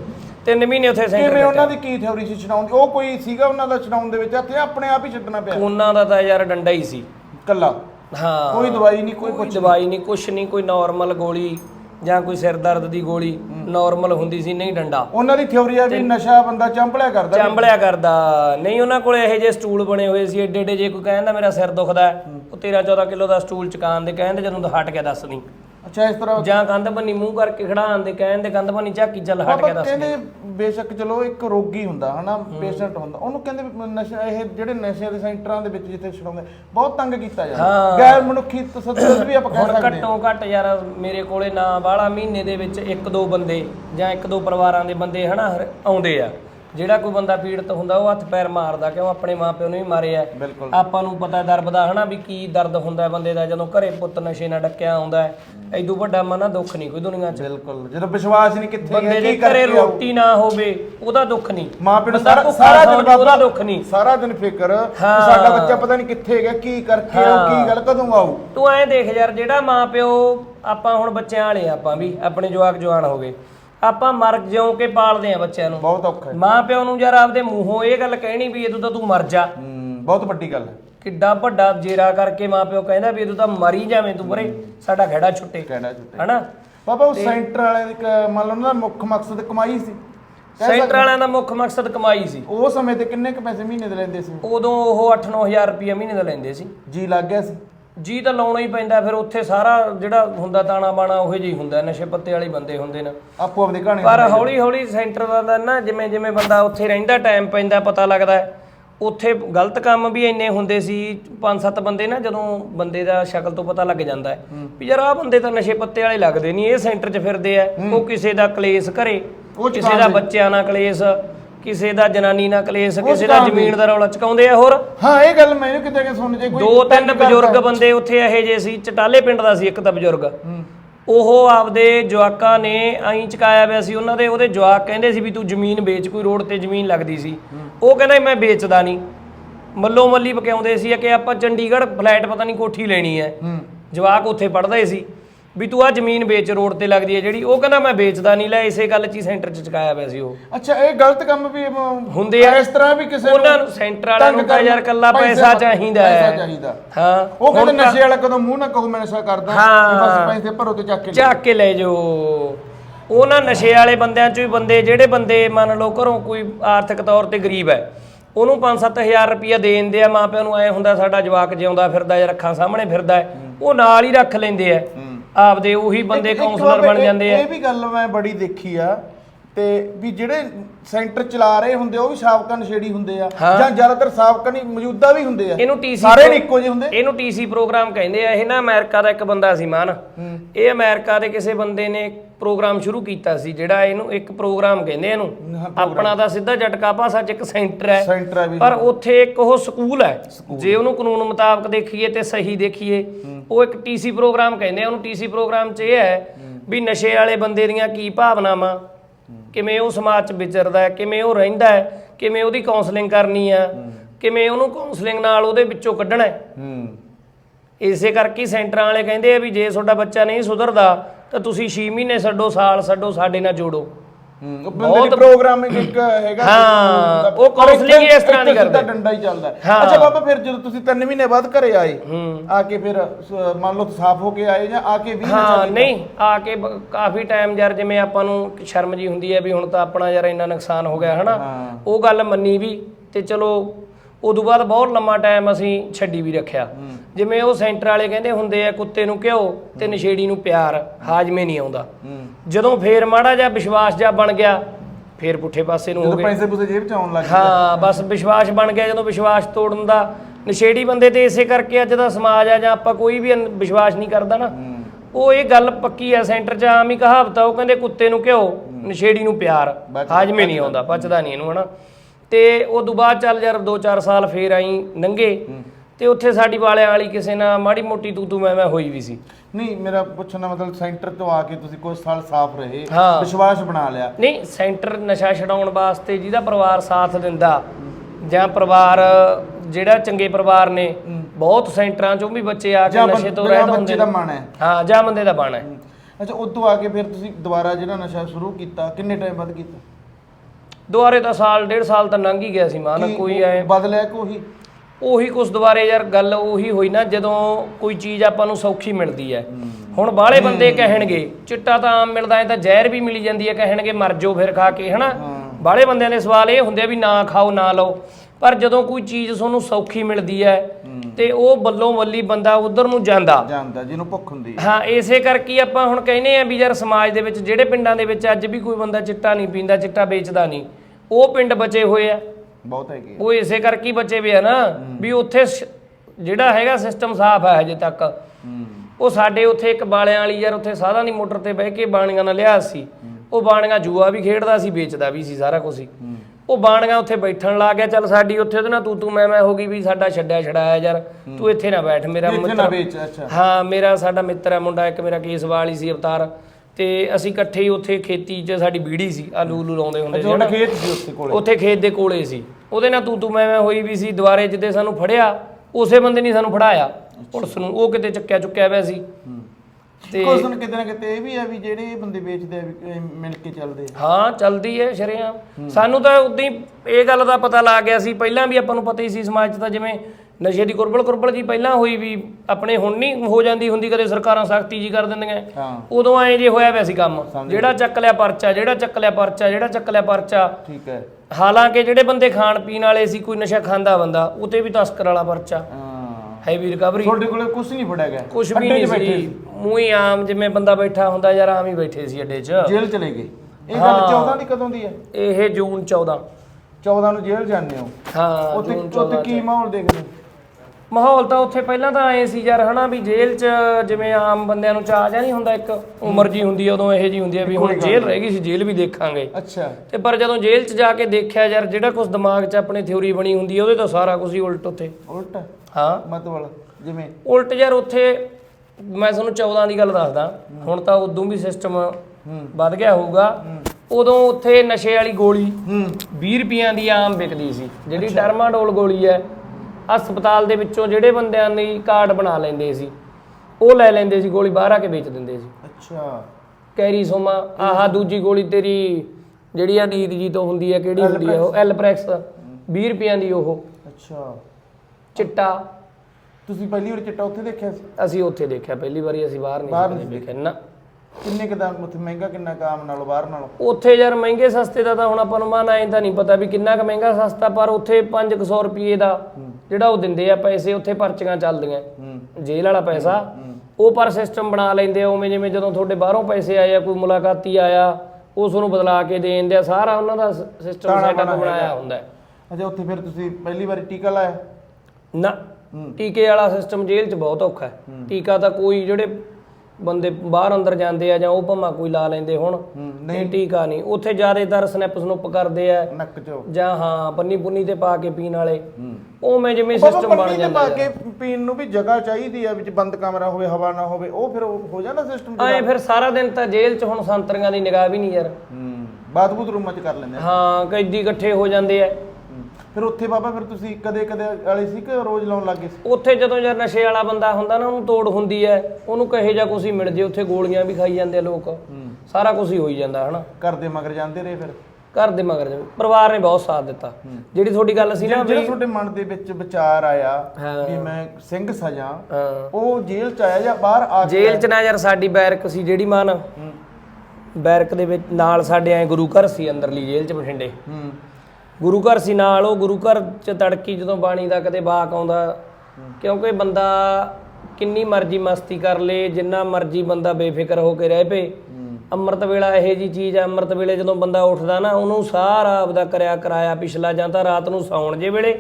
ਤਿੰਨ ਮਹੀਨੇ ਉੱਥੇ ਸੈਂਟਰ ਕਿਵੇਂ ਉਹਨਾਂ ਦੀ ਕੀ ਥਿਉਰੀ ਸੀ ਛਡਾਉਣ ਦੀ? ਉਹ ਕੋਈ ਸੀਗਾ ਉਹਨਾਂ ਦਾ ਛਡਾਉਣ ਦੇ ਵਿੱਚ? ਜਾਂ ਆਪਣੇ ਆਪ ਹੀ ਛੱਡਣਾ ਪਿਆ। ਉਹਨਾਂ ਦਾ ਤਾਂ ਯਾਰ ਡੰਡਾ ਹੀ ਸੀ। ਕੱਲਾ ਹਾਂ। ਕੋਈ ਦਵਾਈ ਨਹੀਂ ਕੋਈ ਕੋਈ ਦਵਾਈ ਨਹੀਂ ਕੁਛ ਨਹੀਂ ਕੋਈ ਨਾਰਮਲ ਗੋਲੀ ਜਾਂ ਕੋਈ ਸਿਰ ਦਰਦ ਦੀ ਗੋਲੀ। ਨਾਰਮਲ ਹੁੰਦੀ ਸੀ ਨਹੀਂ ਡੰਡਾ। ਉਹਨਾਂ ਦੀ ਥਿਉਰੀ ਆ ਵੀ ਨਸ਼ਾ ਬੰਦਾ ਚੰਪਲਿਆ ਕਰਦਾ। ਚਾਂਬਲਿਆ ਕਰਦਾ। ਨਹੀਂ ਉਹਨਾਂ ਕੋਲੇ ਇਹੋ ਜਿਹੇ ਸਟੂਲ ਬਣੇ ਹੋਏ ਸੀ। ਏਡੇ ਏਡੇ ਜੇ ਕੋਈ ਕਹਿੰਦਾ ਮੇਰਾ ਸਿਰ ਦੁਖਦਾ ਹੈ, ਉਹ 13 14 ਕਿਲੋ ਦਾ ਸਟੂਲ ਚਕਾਨ ਦੇ ਕਹਿੰਦੇ ਜਦੋਂ ਦਾ ਹਟ ਗਿਆ ਦੱਸ ਨਹੀਂ। ਅੱਛਾ ਇਸ ਤਰ੍ਹਾਂ ਜਾਂ ਕੰਧ ਬੰਨੀ ਮੂੰਹ ਕਰਕੇ ਖੜਾਉਣ ਦੇ ਕਹਿੰਦੇ ਕੰਧ ਬੰਨੀ ਝਾਕੀ ਚੱਲ ਹਟ ਗਿਆ ਦੱਸ ਕਹਿੰਦੇ ਬੇਸ਼ੱਕ ਚਲੋ ਇੱਕ ਰੋਗੀ ਹੁੰਦਾ ਹਨਾ ਪੇਸ਼ੈਂਟ ਹੁੰਦਾ। ਉਹਨੂੰ ਕਹਿੰਦੇ ਵੀ ਨਸ਼ਾ ਇਹ ਜਿਹੜੇ ਨਸ਼ੇ ਦੇ ਸੈਂਟਰਾਂ ਦੇ ਵਿੱਚ ਜਿੱਥੇ ਛਡਾਉਂਦੇ ਬਹੁਤ ਤੰਗ ਕੀਤਾ ਜਾਂਦਾ। ਗੈਰ ਮਨੁੱਖੀ ਤਸੱਦਦ ਵੀ ਆਪਾਂ ਕਹਿ ਸਕਦੇ ਘੱਟੋ ਘੱਟ ਯਾਰ ਮੇਰੇ ਕੋਲੇ ਨਾ ਬਾਹਲਾ ਮਹੀਨੇ ਦੇ ਵਿੱਚ ਇੱਕ ਦੋ ਬੰਦੇ ਜਾਂ ਇੱਕ ਦੋ ਪਰਿਵਾਰਾਂ ਦੇ ਬੰਦੇ ਹਨਾ ਆਉਂਦੇ ਆ। ਜਿਹੜਾ ਕੋਈ ਬੰਦਾ ਪੀੜਤ ਹੁੰਦਾ ਉਹ ਹੱਥ ਪੈਰ ਮਾਰਦਾ ਕਿਉਂ? ਆਪਣੇ ਮਾਪਿਓ ਨੂੰ ਵੀ ਮਾਰੇ ਆ। ਬਿਲਕੁਲ। ਆਪਾਂ ਨੂੰ ਪਤਾ ਦਰਦ ਦਾ ਹਨਾ ਵੀ ਕੀ ਦਰਦ ਹੁੰਦਾ ਬੰਦੇ ਦਾ ਜਦੋਂ ਘਰੇ ਪੁੱਤ ਨਸ਼ੇ ਨਾਲ ਡੱਕਿਆ ਆਉਂਦਾ ਐਦੂ ਵੱਡਾ ਮਨਾ ਦੁੱਖ ਨਹੀਂ ਕੋਈ ਦੁਨੀਆ 'ਚ। ਬਿਲਕੁਲ। ਜਦੋਂ ਵਿਸ਼ਵਾਸ ਨਹੀਂ ਕਿੱਥੇ ਗਿਆ ਕੀ ਆਊ? ਰੋਟੀ ਨਾ ਹੋਵੇ ਉਹਦਾ ਦੁੱਖ ਨਹੀਂ। ਮਾਂ ਪਿਓ ਨੂੰ ਸਾਰਾ ਦਿਨ ਬਾਬਾ ਦੁੱਖ ਨਹੀਂ। ਸਾਰਾ ਦਿਨ ਫਿਕਰ। ਸਾਡਾ ਬੱਚਾ ਪਤਾ ਨਹੀਂ ਕਿੱਥੇ ਗਿਆ ਕੀ ਕਰਕੇ ਆਊ ਕੀ ਗੱਲ ਕਦੋਂ ਆਊ? ਤੂੰ ਐਂ ਦੇਖ ਯਾਰ ਜਿਹੜਾ ਮਾਂ ਪਿਓ ਆਪਾਂ ਹੁਣ ਬੱਚਿਆਂ ਵਾਲੇ ਆਪਾਂ ਵੀ ਆਪਣੇ ਜਵਾਕ ਜਵਾਨ ਹੋ ਗਏ। ਆਪਾਂ ਮਰ ਜਿਉਂ ਕੇ ਪਾਲਦੇ ਆ ਬੱਚਿਆਂ ਨੂੰ। ਬਹੁਤ ਔਖਾ ਹੈ। ਮਾਂ ਪਿਓ ਨੂੰ ਯਾਰ ਆਪਦੇ ਮੂੰਹੋਂ ਇਹ ਗੱਲ ਕਹਿਣੀ ਵੀ ਇਹਦੋਂ ਤਾਂ ਤੂੰ ਮਰ ਜਾ। ਹੂੰ ਬਹੁਤ ਵੱਡੀ ਗੱਲ ਹੈ। ਕਿੱਡਾ ਵੱਡਾ ਜੇਰਾ ਕਰਕੇ ਮਾਂ ਪਿਓ ਕਹਿੰਦਾ ਵੀ ਇਹਦੋਂ ਤਾਂ ਮਰੀ ਜਾਵੇਂ ਤੂੰ ਮਰੇ ਸਾਡਾ ਖੇੜਾ ਛੁੱਟੇ। ਕਹਿਣਾ ਹਨਾ? ਬਾਬਾ ਉਹ ਸੈਂਟਰ ਵਾਲਿਆਂ ਦੀ ਕ- ਮੰਨ ਲਓ ਉਹਨਾਂ ਦਾ ਮੁੱਖ ਮਕਸਦ ਕਮਾਈ ਸੀ। ਸੈਂਟਰ ਵਾਲਿਆਂ ਦਾ ਮੁੱਖ ਮਕਸਦ ਕਮਾਈ ਸੀ। ਉਹ ਸਮੇਂ ਤੇ ਕਿੰਨੇ ਕੁ ਪੈਸੇ ਮਹੀਨੇ ਦੇ ਲੈਂਦੇ ਸੀ? ਉਦੋਂ ਉਹ 8-9000 ਰੁਪਏ ਮਹੀਨੇ ਦਾ ਲੈਂਦੇ ਸੀ। ਜੀ ਲੱਗ ਗਿਆ ਸੀ। ਜੀ ਤਾਂ ਲਾਉਣਾ ਹੀ ਪੈਂਦਾ ਫਿਰ ਉੱਥੇ ਸਾਰਾ ਜਿਹੜਾ ਹੁੰਦਾ ਤਾਣਾ ਬਾਣਾ ਉਹੋ ਜਿਹੀ ਹੁੰਦਾ ਨਸ਼ੇ ਪੱਤੇ ਵਾਲੇ ਬੰਦੇ ਹੁੰਦੇ ਨੇ। ਆਪੋ ਆਪਣੀ ਕਹਾਣੀ ਪਰ ਹੌਲੀ ਹੌਲੀ ਸੈਂਟਰ ਦਾ ਨਾ ਜਿਵੇਂ ਜਿਵੇਂ ਬੰਦਾ ਉੱਥੇ ਰਹਿੰਦਾ ਟਾਈਮ ਪੈਂਦਾ ਪਤਾ ਲੱਗਦਾ ਉੱਥੇ ਗਲਤ ਕੰਮ ਵੀ ਇੰਨੇ ਹੁੰਦੇ ਸੀ ਪੰਜ ਸੱਤ ਬੰਦੇ ਨਾ ਜਦੋਂ ਬੰਦੇ ਦਾ ਸ਼ਕਲ ਤੋਂ ਪਤਾ ਲੱਗ ਜਾਂਦਾ ਵੀ ਯਾਰ ਆਹ ਬੰਦੇ ਤਾਂ ਨਸ਼ੇ ਪੱਤੇ ਵਾਲੇ ਲੱਗਦੇ ਨਹੀਂ ਇਹ ਸੈਂਟਰ 'ਚ ਫਿਰਦੇ ਆ। ਉਹ ਕਿਸੇ ਦਾ ਕਲੇਸ਼ ਘਰੇ ਕਿਸੇ ਦਾ ਬੱਚਿਆਂ ਨਾਲ ਕਲੇਸ਼ ਕਿਸੇ ਦਾ ਜਨਾਨੀ ਨਾਲ ਕਲੇਸ਼ ਕਿਸੇ ਦਾ ਜ਼ਮੀਨ ਦਾ ਰੌਲਾ ਚਕਾਉਂਦੇ ਆ ਹੋਰ? ਹਾਂ ਇਹ ਗੱਲ ਮੈਨੂੰ ਕਿਤੇ ਕਿ ਸੁਣ ਜੇ ਕੋਈ ਦੋ ਤਿੰਨ ਬਜ਼ੁਰਗ ਬੰਦੇ ਉੱਥੇ ਇਹੋ ਜਿਹੇ ਸੀ ਚਟਾਲੇ ਪਿੰਡ ਦਾ ਸੀ ਇੱਕ ਤਾਂ ਬਜ਼ੁਰਗ। ਉਹ ਆਪਦੇ ਜਵਾਕਾਂ ਨੇ ਐਂ ਚਕਾਇਆ ਹੋਇਆ ਸੀ ਉਹਨਾਂ ਦੇ ਉਹਦੇ ਜਵਾਕ ਕਹਿੰਦੇ ਸੀ ਵੀ ਤੂੰ ਜ਼ਮੀਨ ਵੇਚ ਕੋਈ ਰੋਡ ਤੇ ਜ਼ਮੀਨ ਲੱਗਦੀ ਸੀ। ਉਹ ਕਹਿੰਦਾ ਮੈਂ ਵੇਚਦਾ ਨਹੀਂ। ਮੱਲੋ ਮੱਲੀ ਬਕਿਆਉਂਦੇ ਸੀ ਕਿ ਆਪਾਂ ਚੰਡੀਗੜ੍ਹ ਫਲੈਟ ਪਤਾ ਨਹੀਂ ਕੋਠੀ ਲੈਣੀ ਹੈ। ਜਵਾਕ ਉੱਥੇ ਪੜ੍ਹਦੇ ਸੀ। ਵੀ ਤੂੰ ਆ ਜ਼ਮੀਨ ਵੇਚ ਰੋਡ ਤੇ ਲੱਗਦੀ ਹੈ ਜਿਹੜੀ ਉਹ ਕਹਿੰਦਾ ਮੈਂ ਵੇਚਦਾ ਨਹੀਂ ਲੈ ਇਸੇ ਗੱਲ 'ਚ ਹੀ ਸੈਂਟਰ 'ਚ ਚਕਾਇਆ ਹੋਇਆ ਸੀ ਉਹ। ਅੱਛਾ ਇਹ ਗਲਤ ਕੰਮ ਵੀ ਅਮ, ਹੁੰਦੇ ਆ। ਇਸ ਤਰ੍ਹਾਂ ਵੀ ਕਿਸੇ ਉਹਨਾਂ ਨੂੰ ਸੈਂਟਰ ਵਾਲਿਆਂ ਨੂੰ ਤਾਂ ਯਾਰ ਕੱਲਾ ਪੈਸਾ ਚਾਹੀਦਾ ਪੈਸਾ ਹੈ। ਚਾਹੀਦਾ। ਹਾਂ ਉਹ ਕਹਿੰਦੇ ਨਸ਼ੇ ਵਾਲਾ ਕਦੋਂ ਮੂੰਹ ਨਾ ਕਹੋ ਮੈਂ ਨਸ਼ਾ ਕਰਦਾ ਹਾਂ। ਬਸ ਪੈਸੇ ਭਰੋ ਤੇ ਚੱਕ ਕੇ ਲਿਆਓ। ਚੱਕ ਕੇ ਲੈ ਜਾਓ। ਉਹਨਾਂ ਨਸ਼ੇ ਵਾਲੇ ਬੰਦਿਆਂ ਚੋਂ ਹੀ ਬੰਦੇ ਜਿਹੜੇ ਬੰਦੇ ਮੰਨ ਲਓ ਘਰੋਂ ਕੋਈ ਆਰਥਿਕ ਤੌਰ ਤੇ ਗਰੀਬ ਹੈ ਉਹਨੂੰ 5-7000 ਰੁਪਇਆ ਦੇ ਦਿੰਦੇ ਆ ਮਾਪਿਆਂ ਨੂੰ ਐ ਹੁੰਦਾ ਸਾਡਾ ਜਵਾਕ ਜਿਉਂਦਾ ਫਿਰਦਾ ਜਾਂ ਅੱਖਾਂ ਸਾਹਮਣੇ ਫਿਰਦਾ ਹੈ ਉਹ ਨਾਲ ਹੀ ਰੱਖ ਲੈਂਦੇ ਆ। ਆਪਦੇ ਉਹੀ ਬੰਦੇ ਇੱਕ ਕਾਉਂਸਲਰ ਬਾਬਾ ਬਣ ਇਹ- ਜਾਂਦੇ ਆ। ਇਹ ਵੀ ਗੱਲ ਮੈਂ ਬੜੀ ਦੇਖੀ ਆ ਤੇ ਵੀ ਜਿਹੜੇ ਸੈਂਟਰ ਚਲਾ ਰਹੇ ਹੁੰਦੇ ਆ, ਉਹ ਵੀ ਸਾਬਕਾ ਨਸ਼ੇੜੀ ਹੁੰਦੇ ਆ ਜਾਂ ਜ਼ਿਆਦਾਤਰ ਸਾਬਕਾ ਨਹੀਂ ਮੌਜੂਦਾ ਵੀ ਹੁੰਦੇ ਆ। ਇਹਨੂੰ ਟੀਸੀ ਸਾਰੇ ਨਹੀਂ ਇੱਕੋ ਜਿਹੇ ਹੁੰਦੇ। ਇਹਨੂੰ ਟੀਸੀ ਪ੍ਰੋਗਰਾਮ ਕਹਿੰਦੇ ਆ। ਇਹ ਨਾ ਅਮਰੀਕਾ ਦਾ ਇੱਕ ਬੰਦਾ ਸੀ ਮਾਨ। ਇਹ ਅਮਰੀਕਾ ਦੇ ਕਿਸੇ ਬੰਦੇ ਨੇ ਪ੍ਰੋਗਰਾਮ ਸ਼ੁਰੂ ਕੀਤਾ ਸੀ ਜਿਹੜਾ ਇਹਨੂੰ ਇੱਕ ਪ੍ਰੋਗਰਾਮ ਕਹਿੰਦੇ ਇਹਨੂੰ। ਆਪਣਾ ਤਾਂ ਸਿੱਧਾ ਝਟਕਾ ਭਾਸ਼ਾ ਚ ਇੱਕ ਸੈਂਟਰ ਹੈ। ਪਰ ਉੱਥੇ ਇੱਕ ਉਹ ਸਕੂਲ ਹੈ। ਜੇ ਉਹਨੂੰ ਕਾਨੂੰਨ ਮੁਤਾਬਕ ਦੇਖੀਏ ਤੇ ਸਹੀ ਦੇਖੀਏ ਉਹ ਇੱਕ ਟੀਸੀ ਪ੍ਰੋਗਰਾਮ ਕਹਿੰਦੇ ਆ। ਉਹਨੂੰ ਟੀਸੀ ਪ੍ਰੋਗਰਾਮ 'ਚ ਇਹ ਹੈ ਵੀ ਨਸ਼ੇ ਵਾਲੇ ਬੰਦੇ ਦੀਆਂ ਕੀ ਭਾਵਨਾਵਾਂ ਕਿਵੇਂ ਉਹ ਸਮਾਜ 'ਚ ਵਿਚਰਦਾ ਹੈ ਕਿਵੇਂ ਉਹ ਰਹਿੰਦਾ ਹੈ ਕਿਵੇਂ ਉਹਦੀ ਕਾਉਂਸਲਿੰਗ ਕਰਨੀ ਆ ਕਿਵੇਂ ਉਹਨੂੰ ਕਾਉਂਸਲਿੰਗ ਨਾਲ ਉਹਦੇ ਵਿੱਚੋਂ ਕੱਢਣਾ ਹੈ। ਇਸੇ ਕਰਕੇ ਸੈਂਟਰਾਂ ਵਾਲੇ ਕਹਿੰਦੇ ਆ ਵੀ ਜੇ ਤੁਹਾਡਾ ਬੱਚਾ ਨਹੀਂ ਸੁਧਰਦਾ ਤਾਂ ਤੁਸੀਂ 6 ਮਹੀਨੇ ਛੱਡੋ ਸਾਲ ਛੱਡੋ ਸਾਡੇ ਨਾਲ ਜੋੜੋ ਹੂੰ ਉਹ ਬੰਦੇ ਦੀ ਪ੍ਰੋਗਰਾਮਿੰਗ ਇੱਕ ਹੈਗਾ ਹਾਂ, ਉਹ ਹੀ ਇਸ ਤਰ੍ਹਾਂ ਸਿੱਧਾ ਕਰਦੇ। ਡੰਡਾ ਹੀ ਚੱਲਦਾ। ਅੱਛਾ ਬਾਬਾ ਫਿਰ ਜਦੋਂ ਤੁਸੀਂ 3 ਮਹੀਨੇ ਬਾਅਦ ਘਰੇ ਆਏ ਆ ਕੇ ਫਿਰ ਮੰਨ ਲਓ ਸਾਫ਼ ਹੋ ਕੇ ਆਏ ਜਾਂ ਆ ਕੇ ਵੀ ਹਾਂ ਨਹੀਂ ਆ ਕੇ ਕਾਫੀ ਟਾਈਮ ਯਾਰ ਜਿਵੇਂ ਆਪਾਂ ਨੂੰ ਸ਼ਰਮ ਜੀ ਹੁੰਦੀ ਹੈ ਵੀ ਹੁਣ ਤਾਂ ਆਪਣਾ ਯਾਰ ਇੰਨਾ ਨੁਕਸਾਨ ਹੋ ਗਿਆ ਹਨਾ। ਉਹ ਗੱਲ ਮੰਨੀ ਵੀ ਤੇ ਚਲੋ ਉਦੋਂ ਬਾਅਦ ਬਹੁਤ ਲੰਮਾ ਟਾਈਮ ਅਸੀਂ ਛੱਡੀ ਵੀ ਰੱਖਿਆ। ਜਿਵੇਂ ਉਹ ਸੈਂਟਰ ਵਾਲੇ ਕਹਿੰਦੇ ਹੁੰਦੇ ਆ ਕੁੱਤੇ ਨੂੰ ਘਿਓ ਤੇ ਨਸ਼ੇੜੀ ਨੂੰ ਪਿਆਰ ਹਾਜਮੇ ਨਹੀਂ ਆਉਂਦਾ। ਜਦੋਂ ਫੇਰ ਮਾੜਾ ਜਿਹਾ ਵਿਸ਼ਵਾਸ ਜਿਹਾ ਬਣ ਗਿਆ ਫੇਰ ਪੁੱਠੇ ਪਾਸੇ ਨੂੰ ਹੋ ਜਦੋਂ ਗਏ। ਪੈਸੇ ਪੂਸੇ ਜੇਬ ਚ ਆਉਣ ਲੱਗ ਗਏ। ਹਾਂ ਬਸ ਵਿਸ਼ਵਾਸ ਬਣ ਗਿਆ ਜਦੋਂ ਵਿਸ਼ਵਾਸ ਤੋੜਨ ਦਾ। ਨਸ਼ੇੜੀ ਬੰਦੇ ਤੇ ਇਸੇ ਕਰਕੇ ਅੱਜ ਦਾ ਸਮਾਜ ਆ ਜਾਂ ਆਪਾਂ ਕੋਈ ਵੀ ਅਨ- ਵਿਸ਼ਵਾਸ ਨਹੀਂ ਕਰਦਾ ਨਾ। ਉਹ ਇਹ ਗੱਲ ਪੱਕੀ ਆ ਸੈਂਟਰ 'ਚ ਆਮ ਹੀ ਕਹਾਵਤ ਆ ਉਹ ਕਹਿੰਦੇ ਕੁੱਤੇ ਨੂੰ ਘਿਓ ਨਸ਼ੇੜੀ ਨੂੰ ਪਿਆਰ ਹਾਜਮੇ ਨਹੀਂ ਆਉਂਦਾ ਪਚਦਾ ਨਹੀਂ ਇਹਨੂੰ ਹਨਾ। ਤੇ ਉਹ ਤੋਂ ਬਾਅਦ ਚੱਲ ਯਾਰ 2-4 ਸਾਲ ਫੇਰ ਆਈ ਨੰਗੇ ਤੇ ਉੱਥੇ ਸਾਡੀ ਵਾਲਿਆਂ ਵਾਲੀ ਕਿਸੇ ਨਾਲ ਮਾੜੀ ਮੋਟੀ ਤੂੰ ਤੂੰ ਮੈਂ ਮੈਂ ਹੋਈ ਵੀ ਸੀ। ਨਹੀਂ ਮੇਰਾ ਪੁੱਛਣ ਮਤਲਬ ਸੈਂਟਰ ਤੋਂ ਆ ਕੇ ਤੁਸੀਂ ਕੁਝ ਸਾਲ ਸਾਫ਼ ਰਹੇ ਹਾਂ। ਵਿਸ਼ਵਾਸ ਬਣਾ ਲਿਆ। ਨਹੀਂ ਸੈਂਟਰ ਨਸ਼ਾ ਛਡਾਉਣ ਵਾਸਤੇ ਜਿਹਦਾ ਪਰਿਵਾਰ ਸਾਥ ਦਿੰਦਾ ਜਾਂ ਪਰਿਵਾਰ ਜਿਹੜਾ ਚੰਗੇ ਪਰਿਵਾਰ ਨੇ ਬਹੁਤ ਸੈਂਟਰਾਂ ਚੋਂ ਵੀ ਬੱਚੇ ਆ ਕੇ ਜਾਂ ਨਸ਼ੇ ਤੋਂ ਰਹਿਤ ਹੁੰਦੇ ਬੱਚੇ ਦਾ ਨੇ ਮਨ ਹੈ। ਹਾਂ ਜਾਂ ਬੰਦੇ ਦਾ ਬਣ ਹੈ। ਅੱਛਾ ਉਦੋਂ ਆ ਕੇ ਫਿਰ ਤੁਸੀਂ ਦੁਬਾਰਾ ਜਿਹੜਾ ਨਸ਼ਾ ਸ਼ੁਰੂ ਕੀਤਾ ਕਿੰਨੇ ਟਾਈਮ ਬਾਅਦ ਕੀਤਾ? ਦੁਆਰੇ ਤਾਂ ਸਾਲ ਡੇਢ ਸਾਲ ਤਾਂ ਲੰਘ ਹੀ ਗਿਆ ਸੀ ਮਾਨ ਕੀ ਕੋਈ ਉਹ ਐ। ਬਦਲਿਆ ਕੋਈ? ਉਹੀ ਕੁਛ ਦੁਬਾਰੇ ਯਾਰ ਗੱਲ ਉਹੀ ਹੋਈ ਨਾ ਜਦੋਂ ਕੋਈ ਚੀਜ਼ ਆਪਾਂ ਨੂੰ ਸੌਖੀ ਮਿਲਦੀ ਹੈ। ਹੁਣ ਬਾਹਲੇ ਬੰਦੇ ਕਹਿਣਗੇ ਚਿੱਟਾ ਤਾਂ ਆਮ ਮਿਲਦਾ ਹੈ ਤਾਂ ਜ਼ਹਿਰ ਵੀ ਮਿਲੀ ਜਾਂਦੀ ਹੈ ਕਹਿਣਗੇ ਮਰ ਜਾਓ ਫਿਰ ਖਾ ਕੇ ਹਨਾ? ਬਾਹਲੇ ਬੰਦਿਆਂ ਦੇ ਸਵਾਲ ਇਹ ਹੁੰਦੇ ਆ ਵੀ ਨਾ ਖਾਓ ਨਾ ਲਓ। ਪਰ ਜਦੋਂ ਕੋਈ ਚੀਜ਼ ਤੁਹਾਨੂੰ ਸੌਖੀ ਮਿਲਦੀ ਹੈ ਤੇ ਉਹ ਬੱਲੋਂ ਵੱਲੀ ਬੰਦਾ ਉਧਰ ਨੂੰ ਜਾਂਦਾ। ਜਾਣਦਾ ਜਿਹਨੂੰ ਭੁੱਖ ਹੁੰਦੀ ਹੈ। ਹਾਂ ਇਸੇ ਕਰਕੇ ਆਪਾਂ ਹੁਣ ਕਹਿੰਦੇ ਆ ਵੀ ਯਾਰ ਸਮਾਜ ਦੇ ਵਿੱਚ ਜਿਹੜੇ ਪਿੰਡਾਂ ਦੇ ਵਿੱਚ ਅੱਜ ਵੀ ਕੋਈ ਬੰਦਾ ਚਿੱਟਾ ਨਹੀਂ ਪੀਂਦਾ ਚਿੱਟਾ ਵੇਚਦਾ ਨਹੀਂ ਉਹ ਪਿੰਡ ਬਚੇ ਹੋਏ ਆ। ਬਹੁਤ ਹੈਗੇ ਉਹ ਇਸੇ ਕਰਕੇ ਹੀ ਬਚੇ ਵੀ ਆ ਨਾ ਵੀ ਉੱਥੇ ਜਿਹੜਾ ਹੈਗਾ ਸਿਸਟਮ ਸਾਫ਼ ਹੈ ਹਜੇ ਤੱਕ। ਉਹ ਸਾਡੇ ਉੱਥੇ ਇੱਕ ਬਾਲਿਆਂ ਵਾਲੀ ਯਾਰ ਉੱਥੇ ਸਾਧਾਂ ਦੀ ਮੋਟਰ ਤੇ ਬਹਿ ਕੇ ਬਾਣੀਆਂ ਨਾਲ ਲਿਆ ਸੀ। ਉਹ ਬਾਣੀਆਂ ਜੂਆ ਵੀ ਖੇਡਦਾ ਸੀ ਵੇਚਦਾ ਵੀ ਸੀ ਸਾਰਾ ਕੁਝ ਉਹ ਬਾਣੀਆਂ ਉੱਥੇ ਬੈਠਣ ਲੱਗ ਗਿਆ ਚੱਲ ਸਾਡੀ ਉੱਥੇ ਉਹਦੇ ਨਾਲ ਤੂੰ ਤੂੰ ਮੈਂ ਮੈਂ ਹੋ ਗਈ ਵੀ ਸਾਡਾ ਛੱਡਿਆ ਛੜਾਇਆ ਯਾਰ ਤੂੰ ਇੱਥੇ ਨਾ ਬੈਠ ਮੇਰਾ ਇੱਥੇ ਨਾ ਮਿੱਤਰ ਵੇਚ ਅੱਛਾ। ਹਾਂ ਮੇਰਾ ਸਾਡਾ ਮਿੱਤਰ ਹੈ ਮੁੰਡਾ ਇੱਕ ਮੇਰਾ ਕੇਸਵਾਲ ਹੀ ਸੀ ਅਵਤਾਰ। ਤੇ ਅਸੀਂ ਇਕੱਠੇ ਹੀ ਉੱਥੇ ਖੇਤੀ 'ਚ ਸਾਡੀ ਬੀੜੀ ਸੀ ਆਲੂ ਉਲੂ ਲਾਉਂਦੇ ਹੁੰਦੇ ਸੀ ਅੱਛਾ ਉਹਨੇ ਹਨਾ। ਖੇਤ ਸੀ ਉੱਥੇ ਕੋਲੇ? ਉੱਥੇ ਖੇਤ ਦੇ ਕੋਲੇ ਸੀ। ਉਹਦੇ ਨਾਲ ਤੂੰ ਤੂੰ ਮੈਂ ਮੈਂ ਹੋਈ ਵੀ ਸੀ ਦੁਆਰੇ ਜਿੱਦੇ ਸਾਨੂੰ ਫੜਿਆ ਉਸੇ ਬੰਦੇ ਨੇ ਸਾਨੂੰ ਫੜਾਇਆ ਪੁਲਿਸ ਨੂੰ। ਉਹ ਕਿਤੇ ਚੱਕਿਆ ਚੁੱਕਿਆ ਪਿਆ ਸੀ। ਤੇ ਕੁਝ ਦਿਨ ਕਿਤੇ ਨਾ ਕਿਤੇ ਇਹ ਵੀ ਆ ਵੀ ਜਿਹੜੇ ਬੰਦੇ ਵੇਚਦੇ ਆ ਵੀ ਇਹ ਮਿਲ ਕੇ ਚੱਲਦੇ ਆ। ਹਾਂ ਚੱਲਦੀ ਹੈ ਸ਼ਰੇਆਮ। ਸਾਨੂੰ ਤਾਂ ਉਦਾਂ ਹੀ ਇਹ ਗੱਲ ਦਾ ਪਤਾ ਲੱਗ ਗਿਆ ਸੀ ਪਹਿਲਾਂ ਵੀ ਆਪਾਂ ਨੂੰ ਪਤਾ ਹੀ ਸੀ ਸਮਾਜ 'ਚ ਤਾਂ ਜਿਵੇਂ ਨਸ਼ੇ ਦੀ ਕੁਰਬਲ ਕੁਰਬਲ ਜੀ ਪਹਿਲਾਂ ਹੋਈ ਵੀ ਆਪਣੇ ਹੁਣ ਨਹੀਂ ਹੋ ਜਾਂਦੀ ਹੁੰਦੀ ਕਦੇ ਸਰਕਾਰਾਂ ਸਖਤੀ ਜੀ ਕਰ ਦਿੰਦੀਆਂ। ਹਾਂ। ਉਦੋਂ ਐਂ ਜੇ ਹੋਇਆ ਪਿਆ ਸੀ ਕੰਮ ਜਿਹੜਾ ਚੱਕ ਲਿਆ ਪਰਚਾ ਜਿਹੜਾ ਚੱਕ ਲਿਆ ਪਰਚਾ ਜਿਹੜਾ ਚੱਕ ਲਿਆ ਪਰਚਾ। ਠੀਕ ਹੈ। ਹਾਲਾਂਕਿ ਜਿਹੜੇ ਬੰਦੇ ਖਾਣ ਪੀਣ ਵਾਲੇ ਸੀ ਕੋਈ ਨਸ਼ਾ ਖਾਂਦਾ ਬੰਦਾ ਉਤੇ ਵੀ ਤਸਕਰ ਵਾਲਾ ਪਰਚਾ। ਹੈਵੀ ਰਿਕਵਰੀ ਤੁਹਾਡੇ ਕੋਲੇ ਕੁਝ ਨਹੀਂ ਫੜਿਆ ਗਿਆ। ਕੁਝ ਵੀ ਅੱਡੇ ਨਹੀਂ ਬੈਠੇ ਸੀ। ਮੂੰਹ ਹੀ ਆਮ ਜਿਵੇਂ ਬੰਦਾ ਬੈਠਾ ਹੁੰਦਾ ਯਾਰ ਆਮ ਹੀ ਬੈਠੇ ਸੀ ਅੱਡੇ 'ਚ। ਜੇਲ੍ਹ ਚਲੇ ਗਏ। ਇਹ ਗੱਲ 14 ਦੀ ਕਦੋਂ ਦੀ ਹੈ? ਇਹ ਜੂਨ 14 14 ਨੂੰ ਜੇਲ੍ਹ ਜਾਂਦੇ ਹੋ। ਹਾਂ ਉੱਥੇ ਜੂਨ ਉੱਥੇ 14 ਕੀ ਮਾਹੌਲ ਦੇਖਦੇ ਹੋ? ਮਾਹੌਲ ਤਾਂ ਉੱਥੇ ਪਹਿਲਾਂ ਤਾਂ ਐ ਸੀ ਯਾਰ ਹਨਾ ਵੀ ਜੇਲ੍ਹ 'ਚ ਜਿਵੇਂ ਆਮ ਬੰਦਿਆਂ ਨੂੰ ਚਾਹ ਜਾਂ ਨਹੀਂ ਹੁੰਦਾ ਇੱਕ ਉਮਰ ਜੀ ਹੁੰਦੀ ਆ ਉਦੋਂ ਇਹੋ ਜੀ ਹੁੰਦੀ ਆ ਵੀ ਹੁਣ ਜੇਲ੍ਹ ਰਹਿ ਗਈ ਸੀ ਜੇਲ੍ਹ ਵੀ ਦੇਖਾਂਗੇ। ਅੱਛਾ। ਤੇ ਪਰ ਜਦੋਂ ਜੇਲ੍ਹ 'ਚ ਜਾ ਕੇ ਦੇਖਿਆ ਯਾਰ ਜਿਹੜਾ ਕੁਝ ਦਿਮਾਗ 'ਚ ਆਪਣੇ ਥਿਉਰੀ ਬਣੀ ਹੁੰਦੀ ਆ ਉਹਦੇ ਤੋਂ ਸਾਰਾ ਕੁਝ ਹੀ ਉਲਟ ਉੱਥੇ। ਉਲਟ? ਹਾਂ। ਮਤਲਬ ਜਿਵੇਂ ਉਲਟ ਯਾਰ ਉੱਥੇ ਮੈਂ ਤੁਹਾਨੂੰ 14 ਦੀ ਗੱਲ ਦੱਸਦਾ ਹੁਣ ਤਾਂ ਉਦੋਂ ਵੀ ਸਿਸਟਮ ਵੱਧ ਗਿਆ ਹੋਊਗਾ। ਉਦੋਂ ਉੱਥੇ ਨਸ਼ੇ ਵਾਲੀ ਗੋਲੀ ਹੂੰ। 20 ਰੁਪਈਆਂ ਦੀ ਆਮ ਵਿਕਦੀ ਸੀ ਜਿਹੜੀ ਟਰਮਾਡੋਲ ਗੋਲੀ ਹੈ ਹਸਪਤਾਲ ਦੇ ਵਿੱਚੋਂ ਜਿਹੜੇ ਬੰਦਿਆਂ ਦੀ ਕਾਰਡ ਬਣਾ ਲੈਂਦੇ ਸੀ ਉਹ ਲੈ ਲੈਂਦੇ ਸੀ ਗੋਲੀ ਬਾਹਰ ਆ ਕੇ ਵੇਚ ਦਿੰਦੇ ਸੀ। ਅੱਛਾ। ਕੈਰੀ ਸੋਮਾ ਆਹਾ ਦੂਜੀ ਗੋਲੀ ਤੇਰੀ ਜਿਹੜੀ ਆ ਨੀਂਦ ਜੀ ਤੋਂ ਹੁੰਦੀ ਹੈ ਕਿਹੜੀ ਹੁੰਦੀ ਹੈ ਉਹ? ਐਲਪ੍ਰੈਕਸ 20 ਰੁਪਈਆਂ ਦੀ ਉਹ। ਅੱਛਾ। ਚਿੱਟਾ। ਤੁਸੀਂ ਪਹਿਲੀ ਵਾਰ ਚਿੱਟਾ ਉੱਥੇ ਦੇਖਿਆ ਸੀ? ਅਸੀਂ ਉੱਥੇ ਦੇਖਿਆ ਪਹਿਲੀ ਵਾਰੀ ਅਸੀਂ ਬਾਹਰ ਬਾਹਰ ਨਹੀਂ ਸੀ ਦੇਖਿਆ ਨਾ। ਕਿੰਨੇ ਕੁ ਦਾ ਉੱਥੇ ਮਹਿੰਗਾ ਕਿੰਨਾ ਕਾਮ ਨਾਲੋਂ ਬਾਹਰ ਨਾਲੋਂ? ਉੱਥੇ ਯਾਰ ਮਹਿੰਗੇ ਸਸਤੇ ਦਾ ਤਾਂ ਹੁਣ ਆਪਾਂ ਨੂੰ ਮਾਨ ਐਂ ਤਾਂ ਨਹੀਂ ਪਤਾ ਵੀ ਕਿੰਨਾ ਕੁ ਮਹਿੰਗਾ ਸਸਤਾ ਪਰ ਉੱਥੇ 500 ਰੁਪਏ ਦਾ ਜਿਹੜਾ ਉਹ ਦਿੰਦੇ ਆ ਪੈਸੇ ਉੱਥੇ ਪਰਚੀਆਂ ਚੱਲਦੀਆਂ। ਹੂੰ। ਜੇਲ੍ਹ ਵਾਲਾ ਪੈਸਾ। ਉਹ ਪਰ ਸਿਸਟਮ ਬਣਾ ਲੈਂਦੇ ਆ ਉਵੇਂ ਜਿਵੇਂ ਜਦੋਂ ਤੁਹਾਡੇ ਬਾਹਰੋਂ ਪੈਸੇ ਆਏ ਆ ਕੋਈ ਮੁਲਾਕਾਤੀ ਆਇਆ ਉਸ ਨੂੰ ਬਦਲਾ ਕੇ ਦੇ ਦਿੰਦੇ ਆ ਸਾਰਾ ਉਹਨਾਂ ਦਾ ਸਿਸਟਮ ਤਾਣਾ ਸੈਟਅਪ ਬਾਣਾ ਬਣਾਇਆ ਹੁੰਦਾ ਹੈ। ਅੱਛਾ ਉੱਥੇ ਫਿਰ ਤੁਸੀਂ ਪਹਿਲੀ ਵਾਰੀ ਟੀਕਾ ਲਾਇਆ? ਨਾ ਟੀਕੇ ਵਾਲਾ ਸਿਸਟਮ ਜੇਲ੍ਹ 'ਚ ਬਹੁਤ ਔਖਾ ਹੈ। ਟੀਕਾ ਤਾਂ ਕੋਈ ਜਿਹੜੇ ਬੰਦੇ ਬਾਹਰ ਅੰਦਰ ਜਾਂਦੇ ਆ ਜਾਂ ਉਹ ਭਾਵੇਂ ਕੋਈ ਲਾ ਲੈਂਦੇ ਹੁਣ ਨਹੀਂ। ਟੀਕਾ ਨਹੀਂ। ਉੱਥੇ ਜ਼ਿਆਦਾਤਰ ਸਨੈਪ ਸਨੂਪ ਕਰਦੇ ਆ। ਨੱਕ ਚੋਂ। ਜਾਂ ਹਾਂ ਪੰਨੀ ਪੁੰਨੀ ਤੇ ਪਾ ਕੇ ਪੀਣ ਵਾਲੇ। ਉਹ ਮੈਂ ਜਿਵੇਂ ਸਿਸਟਮ ਬਣ ਜਾਂਦਾ ਪਾ ਕੇ ਪੀਣ ਨੂੰ ਵੀ ਜਗ੍ਹਾ ਚਾਹੀਦੀ ਆ ਵਿੱਚ ਬੰਦ ਕਮਰਾ ਹੋਵੇ ਹਵਾ ਨਾ ਹੋਵੇ ਉਹ ਫਿਰ ਹੋ ਜਾਂਦਾ ਸਿਸਟਮ ਐ ਫਿਰ ਸਾਰਾ ਦਿਨ ਤਾਂ ਜੇਲ੍ਹ 'ਚ ਹੁਣ ਸੰਤਰੀਆਂ ਦੀ ਨਿਗਾਹ ਵੀ ਨਹੀਂ ਯਾਰ। ਹੂੰ ਬਾਤ-ਬੂਤ ਰੂਮਾਂ 'ਚ ਕਰ ਲੈਂਦੇ ਹਾਂ ਕੈਦੀ ਇਕੱਠੇ ਹੋ ਜਾਂਦੇ ਆ। ਫਿਰ ਉੱਥੇ ਬਾਬਾ ਫਿਰ ਤੁਸੀਂ ਕਦੇ ਕਦੇ ਵਾਲੇ ਸੀ ਕਿ ਰੋਜ਼ ਲਾਉਣ ਲੱਗੇ ਸੀ? ਉੱਥੇ ਜਦੋਂ ਯਾਰ ਨਸ਼ੇ ਵਾਲਾ ਬੰਦਾ ਹੁੰਦਾ ਨਾ ਉਹਨੂੰ ਤੋੜ ਹੁੰਦੀ ਐ ਉਹਨੂੰ ਕਹੇ ਜਾਂ ਹੀ ਮਿਲ ਜੇ ਉੱਥੇ ਗੋਲੀਆਂ ਵੀ ਖਾਈ ਜਾਂਦੇ ਆ ਲੋਕ। ਸਾਰਾ ਕੁਝ ਹੀ ਹੋਈ ਜਾਂਦਾ ਹਨਾ? ਘਰ ਦੇ ਮਗਰ ਜਾਂਦੇ ਰਹੇ ਫਿਰ? ਘਰ ਦੇ ਮਗਰ ਜਿਵੇਂ ਪਰਿਵਾਰ ਨੇ ਬਹੁਤ ਸਾਥ ਦਿੱਤਾ। ਜਿਹੜੀ ਤੁਹਾਡੀ ਗੱਲ ਸੀ ਨਾ ਜਿਹੜਾ ਤੁਹਾਡੇ ਮਨ ਦੇ ਵਿੱਚ ਵਿਚਾਰ ਆਇਆ। ਵੀ ਮੈਂ ਸਿੰਘ ਸਜਾਂ ਉਹ ਜੇਲ੍ਹ ਚ ਆਇਆ ਜਾਂ ਬਾਹਰ ਆ ਕੇ ਜੇਲ੍ਹ ਚ ਨਾ ਯਾਰ ਸਾਡੀ ਬੈਰਕ ਸੀ ਜਿਹੜੀ ਮਾਨ। ਬੈਰਕ ਦੇ ਵਿੱਚ ਨਾਲ ਸਾਡੇ ਐ ਗੁਰੂ ਘਰ ਸੀ ਅੰਦਰਲੀ ਜੇਲ੍ਹ ਚ ਬਠਿੰਡੇ। ਗੁਰੂ ਘਰ ਸੀ ਨਾਲ ਉਹ ਗੁਰੂ ਘਰ ਚ ਤੜਕੀ ਜਦੋਂ ਬਾਣੀ ਦਾ ਕਦੇ ਬਾਕ ਆਉਂਦਾ ਕਿਉਂਕਿ ਬੰਦਾ ਕਿੰਨੀ ਮਰਜ਼ੀ ਮਸਤੀ ਕਰ ਲੇ ਜਿੰਨਾ ਮਰਜ਼ੀ ਬੰਦਾ ਬੇਫਿਕਰ ਹੋ ਕੇ ਰਹਿ ਪਏ ਅੰਮ੍ਰਿਤ ਵੇਲਾ ਇਹੋ ਜੀ ਚੀਜ਼ ਆ ਅੰਮ੍ਰਿਤ ਵੇਲੇ ਜਦੋਂ ਬੰਦਾ ਉੱਠਦਾ ਨਾ ਉਹਨੂੰ ਸਾਰਾ ਆਪਦਾ ਕਰਿਆ ਕਰਾਇਆ ਪਿਛਲਾ ਜਾਂ ਤਾਂ ਰਾਤ ਨੂੰ ਸੌਣ ਜੇ ਵੇਲੇ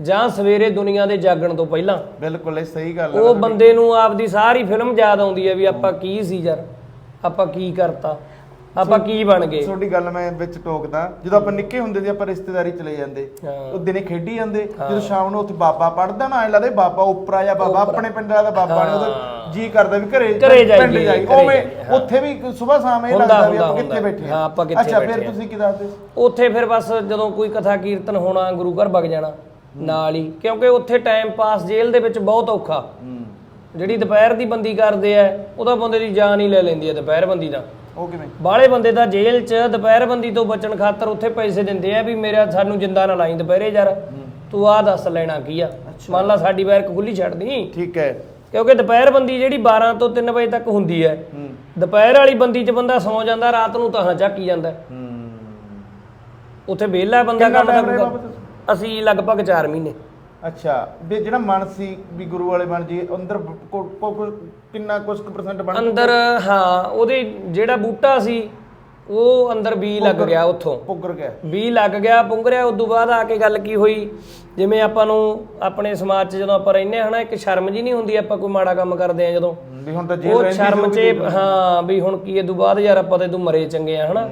ਜਾਂ ਸਵੇਰੇ ਦੁਨੀਆ ਦੇ ਜਾਗਣ ਤੋਂ ਪਹਿਲਾਂ। ਬਿਲਕੁਲ ਇਹ ਸਹੀ ਗੱਲ ਹੈ ਉਹ ਬੰਦੇ ਨੂੰ ਆਪਦੀ ਸਾਰੀ ਫਿਲਮ ਯਾਦ ਆਉਂਦੀ ਹੈ ਵੀ ਆਪਾਂ ਕੀ ਸੀ ਯਾਰ ਆਪਾਂ ਕੀ ਕਰਤਾ। ਆਪਾਂ ਕੀ ਬਣ ਗਏ? ਤੁਹਾਡੀ ਗੱਲ ਮੈਂ ਵਿੱਚ ਟੋਕਦਾ ਜਦੋਂ ਆਪਾਂ ਨਿੱਕੇ ਹੁੰਦੇ ਸੀ ਆਪਾਂ ਰਿਸ਼ਤੇਦਾਰੀ ਚਲੇ ਜਾਂਦੇ। ਉਹ ਦਿਨੇ ਖੇਡੀ ਜਾਂਦੇ ਜਦੋਂ ਸ਼ਾਮ ਨੂੰ ਉੱਥੇ ਬਾਬਾ ਪੜਦਾ ਨਾ ਐ ਲੱਗਦਾ ਬਾਬਾ ਉੱਪਰ ਆ ਜਾਂ ਬਾਬਾ ਆਪਣੇ ਪਿੰਡ ਦਾ ਬਾਬਾ ਨੇ ਉਹਦਾ ਜੀ ਕਰਦਾ ਵੀ ਘਰੇ ਘਰੇ ਪਿੰਡ ਜਾਈਏ, ਉਵੇਂ ਉੱਥੇ ਵੀ ਸਵੇਰ ਸ਼ਾਮ ਇਹ ਲੱਗਦਾ ਵੀ ਆਪਾਂ ਕਿੱਥੇ। ਬੈਠੇ ਹਾਂ, ਆਪਾਂ ਕਿੱਥੇ ਅੱਛਾ ਫਿਰ ਬੈਠੇ ਤੁਸੀਂ ਕੀ ਦੱਸਦੇ? ਉੱਥੇ ਫਿਰ ਬਸ ਜਦੋਂ ਕੋਈ ਕਥਾ ਕੀਰਤਨ ਹੋਣਾ ਗੁਰੂ ਘਰ ਵਗ ਜਾਣਾ ਨਾਲ ਹੀ। ਕਿਉਂਕਿ ਉੱਥੇ ਟਾਈਮ ਪਾਸ ਜੇਲ੍ਹ ਦੇ ਵਿੱਚ ਬਹੁਤ ਔਖਾ। ਜਿਹੜੀ ਦੁਪਹਿਰ ਦੀ ਬੰਦੀ ਕਰਦੇ ਆ ਉਹਦਾ ਬੰਦੇ ਦੀ ਜਾਨ ਹੀ ਲੈ ਲੈਂਦੀ ਹੈ ਦੁਪਹਿਰ ਬੰਦੀ ਦਾ। ਉਹ ਕਿਵੇਂ? ਬਾਹਲੇ ਬੰਦੇ ਤਾਂ ਜੇਲ੍ਹ 'ਚ ਦੁਪਹਿਰ ਬੰਦੀ ਤੋਂ ਬਚਣ ਖਾਤਰ ਉੱਥੇ ਪੈਸੇ ਦਿੰਦੇ ਆ ਵੀ ਮੇਰਾ ਸਾਨੂੰ ਜਿੰਦਾ ਨਾ ਲਾਈ ਦੁਪਹਿਰੇ ਯਾਰ। ਤੂੰ ਆਹ ਦੱਸ ਲੈਣਾ ਕੀ ਆ? ਮੰਨ ਲਾ ਸਾਡੀ ਬੈਰਕ ਖੁੱਲੀ ਛੱਡ ਦੀ ਠੀਕ ਹੈ। ਕਿਉਂਕਿ ਦੁਪਹਿਰ ਬੰਦੀ ਜਿਹੜੀ 12 ਤੋਂ 3 ਵਜੇ ਤੱਕ ਹੁੰਦੀ ਹੈ। ਦੁਪਹਿਰ ਵਾਲੀ ਬੰਦੀ 'ਚ ਬੰਦਾ ਸੌ ਜਾਂਦਾ ਰਾਤ ਨੂੰ ਤਾਂ ਝਾਕੀ ਜਾਂਦਾ। ਹੂੰ। ਉੱਥੇ ਵਿਹਲਾ ਬੰਦਾ ਕੰਮ ਬਾਬਾ ਅਸੀਂ ਲਗਭਗ 4 ਮਹੀਨੇ। ਅੱਛਾ ਵੀ ਜਿਹੜਾ ਮਨ ਸੀ ਵੀ ਗੁਰੂ ਵਾਲੇ ਬਣ ਜੀ ਅੰਦਰ ਕੋ- ਕੋ- ਕੋ- ਕਿੰਨਾ ਕੁਝ ਪਰਸੈਂਟ ਬਣ ਅੰਦਰ ਹਾਂ ਉਹਦੇ ਜਿਹੜਾ ਬੂਟਾ ਸੀ ਉਹ ਅੰਦਰ ਬੀ ਲੱਗ ਗਿਆ ਉੱਥੋਂ। ਪੁੱਗਰ ਗਿਆ। ਬੀ ਲੱਗ ਗਿਆ ਪੁੰਗਰਿਆ ਉਦੋਂ ਬਾਅਦ ਆ ਕੇ ਗੱਲ ਕੀ ਹੋਈ? ਜਿਵੇਂ ਆਪਾਂ ਨੂੰ ਆਪਣੇ ਸਮਾਜ 'ਚ ਜਦੋਂ ਆਪਾਂ ਰਹਿੰਦੇ ਹਾਂ ਹਨਾ ਇੱਕ ਸ਼ਰਮ ਜੀ ਨਹੀਂ ਹੁੰਦੀ ਆਪਾਂ ਕੋਈ ਮਾੜਾ ਕੰਮ ਕਰਦੇ ਆ ਜਦੋਂ। ਵੀ ਹੁਣ ਤਾਂ ਜੇਲ੍ਹ ਉਹ ਰਹਿੰਦੀ ਸ਼ਰਮ 'ਚ ਹਾਂ ਵੀ ਹੁਣ ਕੀ ਇਹ ਤੋਂ ਬਾਅਦ ਯਾਰ ਆਪਾਂ ਤੇ ਤੂੰ ਮਰੇ ਚੰਗੇ ਆ ਹਨਾ।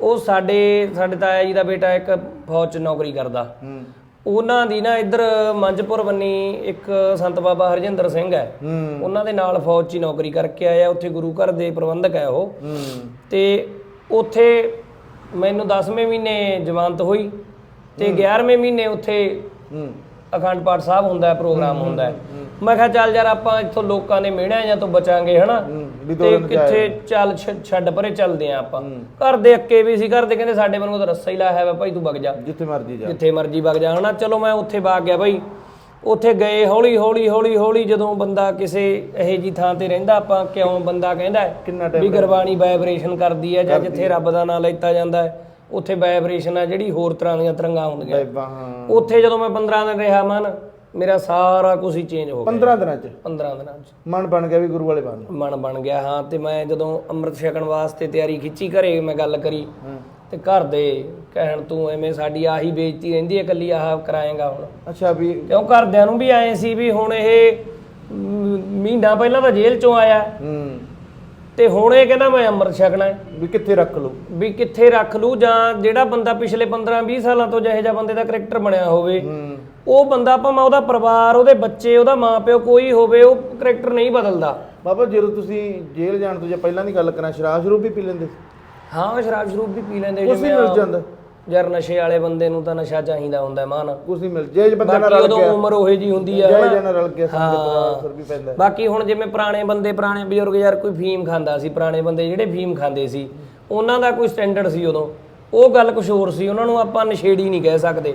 ਉਹ ਸਾਡੇ ਸਾਡੇ ਤਾਇਆ ਜੀ ਦਾ ਬੇਟਾ ਇੱਕ ਫੌਜ 'ਚ ਨੌਕਰੀ ਕਰਦਾ। ਹੂੰ। ਉਹਨਾਂ ਦੀ ਨਾ ਇੱਧਰ ਮੰਜਪੁਰ ਬੰਨੀ ਇੱਕ ਸੰਤ ਬਾਬਾ ਹਰਜਿੰਦਰ ਸਿੰਘ ਹੈ। ਉਹਨਾਂ ਦੇ ਨਾਲ ਫੌਜ 'ਚ ਨੌਕਰੀ ਕਰਕੇ ਆਇਆ ਉੱਥੇ ਗੁਰੂ ਘਰ ਦੇ ਪ੍ਰਬੰਧਕ ਹੈ ਉਹ। ਤੇ ਉੱਥੇ ਮੈਨੂੰ 10ਵੇਂ ਮਹੀਨੇ ਜਵਾਨਤ ਹੋਈ ਤੇ 11ਵੇਂ ਮਹੀਨੇ ਉੱਥੇ ਅਖੰਡ ਪਾਠ ਸਾਹਿਬ ਹੁੰਦਾ ਹੈ ਪ੍ਰੋਗਰਾਮ ਹੁੰਦਾ ਹੈ। ਮੈਂ ਕਿਹਾ ਚੱਲ ਯਾਰ ਆਪਾਂ ਇੱਥੋਂ ਲੋਕਾਂ ਦੇ ਮਿਹਣਿਆਂ ਜਾਂ ਤੋਂ ਬਚਾਂਗੇ ਹਨਾ? ਹੂੰ, ਵੀ ਦੋ ਤੇ ਦਿਨ ਕਿੱਥੇ ਚੱਲ ਛ- ਛੱਡ ਪਰੇ ਚੱਲਦੇ ਆ ਆਪਾਂ। ਘਰ ਦੇ ਅੱਕੇ ਵੀ ਸੀ ਘਰ ਦੇ ਕਹਿੰਦੇ ਸਾਡੇ ਵਾਂਗੂ ਤਾਂ ਰੱਸਾ ਹੀ ਲਾਇਆ ਵਾ ਭਾਈ ਤੂੰ ਵਗ ਜਾ। ਜਿੱਥੇ ਮਰਜ਼ੀ ਜਾ। ਜਿੱਥੇ ਮਰਜ਼ੀ ਵਗ ਜਾ ਹਨਾ? ਚਲੋ ਮੈਂ ਉੱਥੇ ਵਗ ਗਿਆ ਭਾਈ। ਉੱਥੇ ਗਏ ਹੌਲੀ ਹੌਲੀ ਹੌਲੀ ਹੌਲੀ ਜਦੋਂ ਬੰਦਾ ਕਿਸੇ ਇਹੋ ਜੀ ਥਾਂ ਤੇ ਰਹਿੰਦਾ ਆਪਾਂ ਕਿਉਂ ਬੰਦਾ ਕਹਿੰਦਾ ਹੈ ਕਿੰਨਾ ਵੀ ਗੁਰਬਾਣੀ ਵਾਈਬ੍ਰੇਸ਼ਨ ਕਰਦੀ ਹੈ ਜਾਂ ਜਿੱਥੇ ਰੱਬ ਦਾ ਨਾਮ ਲੈਤਾ ਜਾਂਦਾ ਹੈ ਉੱਥੇ ਵਾਈਬ੍ਰੇਸ਼ਨ ਆ ਜਿਹੜੀ ਹੋਰ ਤਰ੍ਹਾਂ ਦੀਆਂ ਤਰੰਗਾਂ ਹੁੰਦੀਆਂ। ਬਾਬਾ ਹਾਂ। ਉੱਥੇ ਜਦੋਂ ਮੈਂ 15 ਦਿਨ ਰਿਹਾ ਮਨ ਮੇਰਾ ਸਾਰਾ ਕੁਝ ਹੀ ਚੇਂਜ ਹੋ ਗਿਆ। 15 ਦਿਨਾਂ ਚ? 15 ਦਿਨਾਂ 'ਚ। ਮਨ ਬਣ ਗਿਆ ਵੀ ਗੁਰੂ ਵਾਲੇ ਬਣ ਮਨ ਬਣ ਗਿਆ ਹਾਂ ਤੇ ਮੈਂ ਜਦੋਂ ਅੰਮ੍ਰਿਤ ਛਕਣ ਵਾਸਤੇ ਤਿਆਰੀ ਖਿੱਚੀ ਘਰੇ ਮੈਂ ਗੱਲ ਕਰੀ ਤੇ ਘਰ ਦੇ ਕਹਿਣ ਤੂੰ ਐਵੇਂ ਸਾਡੀ ਆਹੀ ਬੇਇੱਜ਼ਤੀ ਰਹਿੰਦੀ ਹੈ ਇਕੱਲੀ ਆਹ ਕਰਾਏਗਾ ਹੁਣ। ਅੱਛਾ ਵੀ ਕਿਉਂ ਘਰਦਿਆਂ ਨੂੰ ਵੀ ਆਏ ਸੀ ਵੀ ਹੁਣ ਇਹ ਮਹੀਨਾ ਪਹਿਲਾਂ ਤਾਂ ਜੇਲ੍ਹ ਚੋਂ ਆਇਆ। ਹੂੰ। ਤੇ ਹੁਣ ਇਹ ਕਹਿੰਦਾ ਮੈਂ ਅੰਮ੍ਰਿਤ ਛਕਣਾ ਵੀ ਕਿੱਥੇ ਰੱਖ ਲਓ ਵੀ ਕਿੱਥੇ ਰੱਖ ਲੂ ਜਾਂ ਜਿਹੜਾ ਬੰਦਾ ਪਿਛਲੇ 15 20 ਸਾਲਾਂ ਤੋਂ ਜਿਹੇ ਜਿਹਾ ਬੰਦੇ ਦਾ ਕਰੈਕਟਰ ਬਣਿਆ ਹੋਵੇ। ਉਹ ਬੰਦਾ ਭਾਵੇਂ ਉਹਦਾ ਪਰਿਵਾਰ ਉਹਦੇ ਬੱਚੇ ਉਹਦਾ ਮਾਪਿਓ ਕੋਈ ਹੋਵੇ ਉਹ ਕਰੈਕਟਰ ਨਹੀਂ ਬਦਲਦਾ। ਬਾਬਾ ਜਦੋਂ ਤੁਸੀਂ ਜੇਲ੍ਹ ਜਾਣ ਤੋਂ ਜਾਂ ਪਹਿਲਾਂ ਦੀ ਗੱਲ ਕਰਾਂ ਸ਼ਰਾਬ ਸ਼ਰੂਬ ਵੀ ਪੀ ਲੈਂਦੇ ਸੀ? ਹਾਂ ਉਹ ਸ਼ਰਾਬ ਸ਼ਰੂਬ ਵੀ ਪੀ ਲੈਂਦੇ ਕੁਛ ਨਹੀਂ ਮਿਲ ਜਾਂਦਾ। ਯਾਰ ਨਸ਼ੇ ਵਾਲੇ ਬੰਦੇ ਨੂੰ ਤਾਂ ਨਸ਼ਾ ਚਾਹੀਦਾ ਹੁੰਦਾ ਹੈ ਮਾਨ ਕੁਝ ਨਹੀਂ ਮਿਲ ਜੇ ਬੰਦਾ ਨਾਲ ਰਲ ਉਦੋਂ ਗਿਆ। ਉਮਰ ਉਹੇ ਜੀ ਹੁੰਦੀ ਆ ਜੇ। ਜਨ ਰਲ ਗਿਆ ਸੰਗਤ ਦਾ ਅਸਰ ਵੀ ਪੈਂਦਾ। ਬਾਕੀ ਹੁਣ ਜਿਵੇਂ ਪੁਰਾਣੇ ਬੰਦੇ ਪੁਰਾਣੇ ਬਜ਼ੁਰਗ ਯਾਰ ਕੋਈ ਫੀਮ ਖਾਂਦਾ ਸੀ ਪੁਰਾਣੇ ਬੰਦੇ ਜਿਹੜੇ ਫੀਮ ਖਾਂਦੇ ਸੀ ਉਹਨਾਂ ਦਾ ਕੋਈ ਸਟੈਂਡਰਡ ਸੀ ਉਦੋਂ। ਉਹ ਗੱਲ ਕੁਝ ਹੋਰ ਸੀ ਉਹਨਾਂ ਨੂੰ ਆਪਾਂ ਨਸ਼ੇੜੀ ਨਹੀਂ ਕਹਿ ਸਕਦੇ।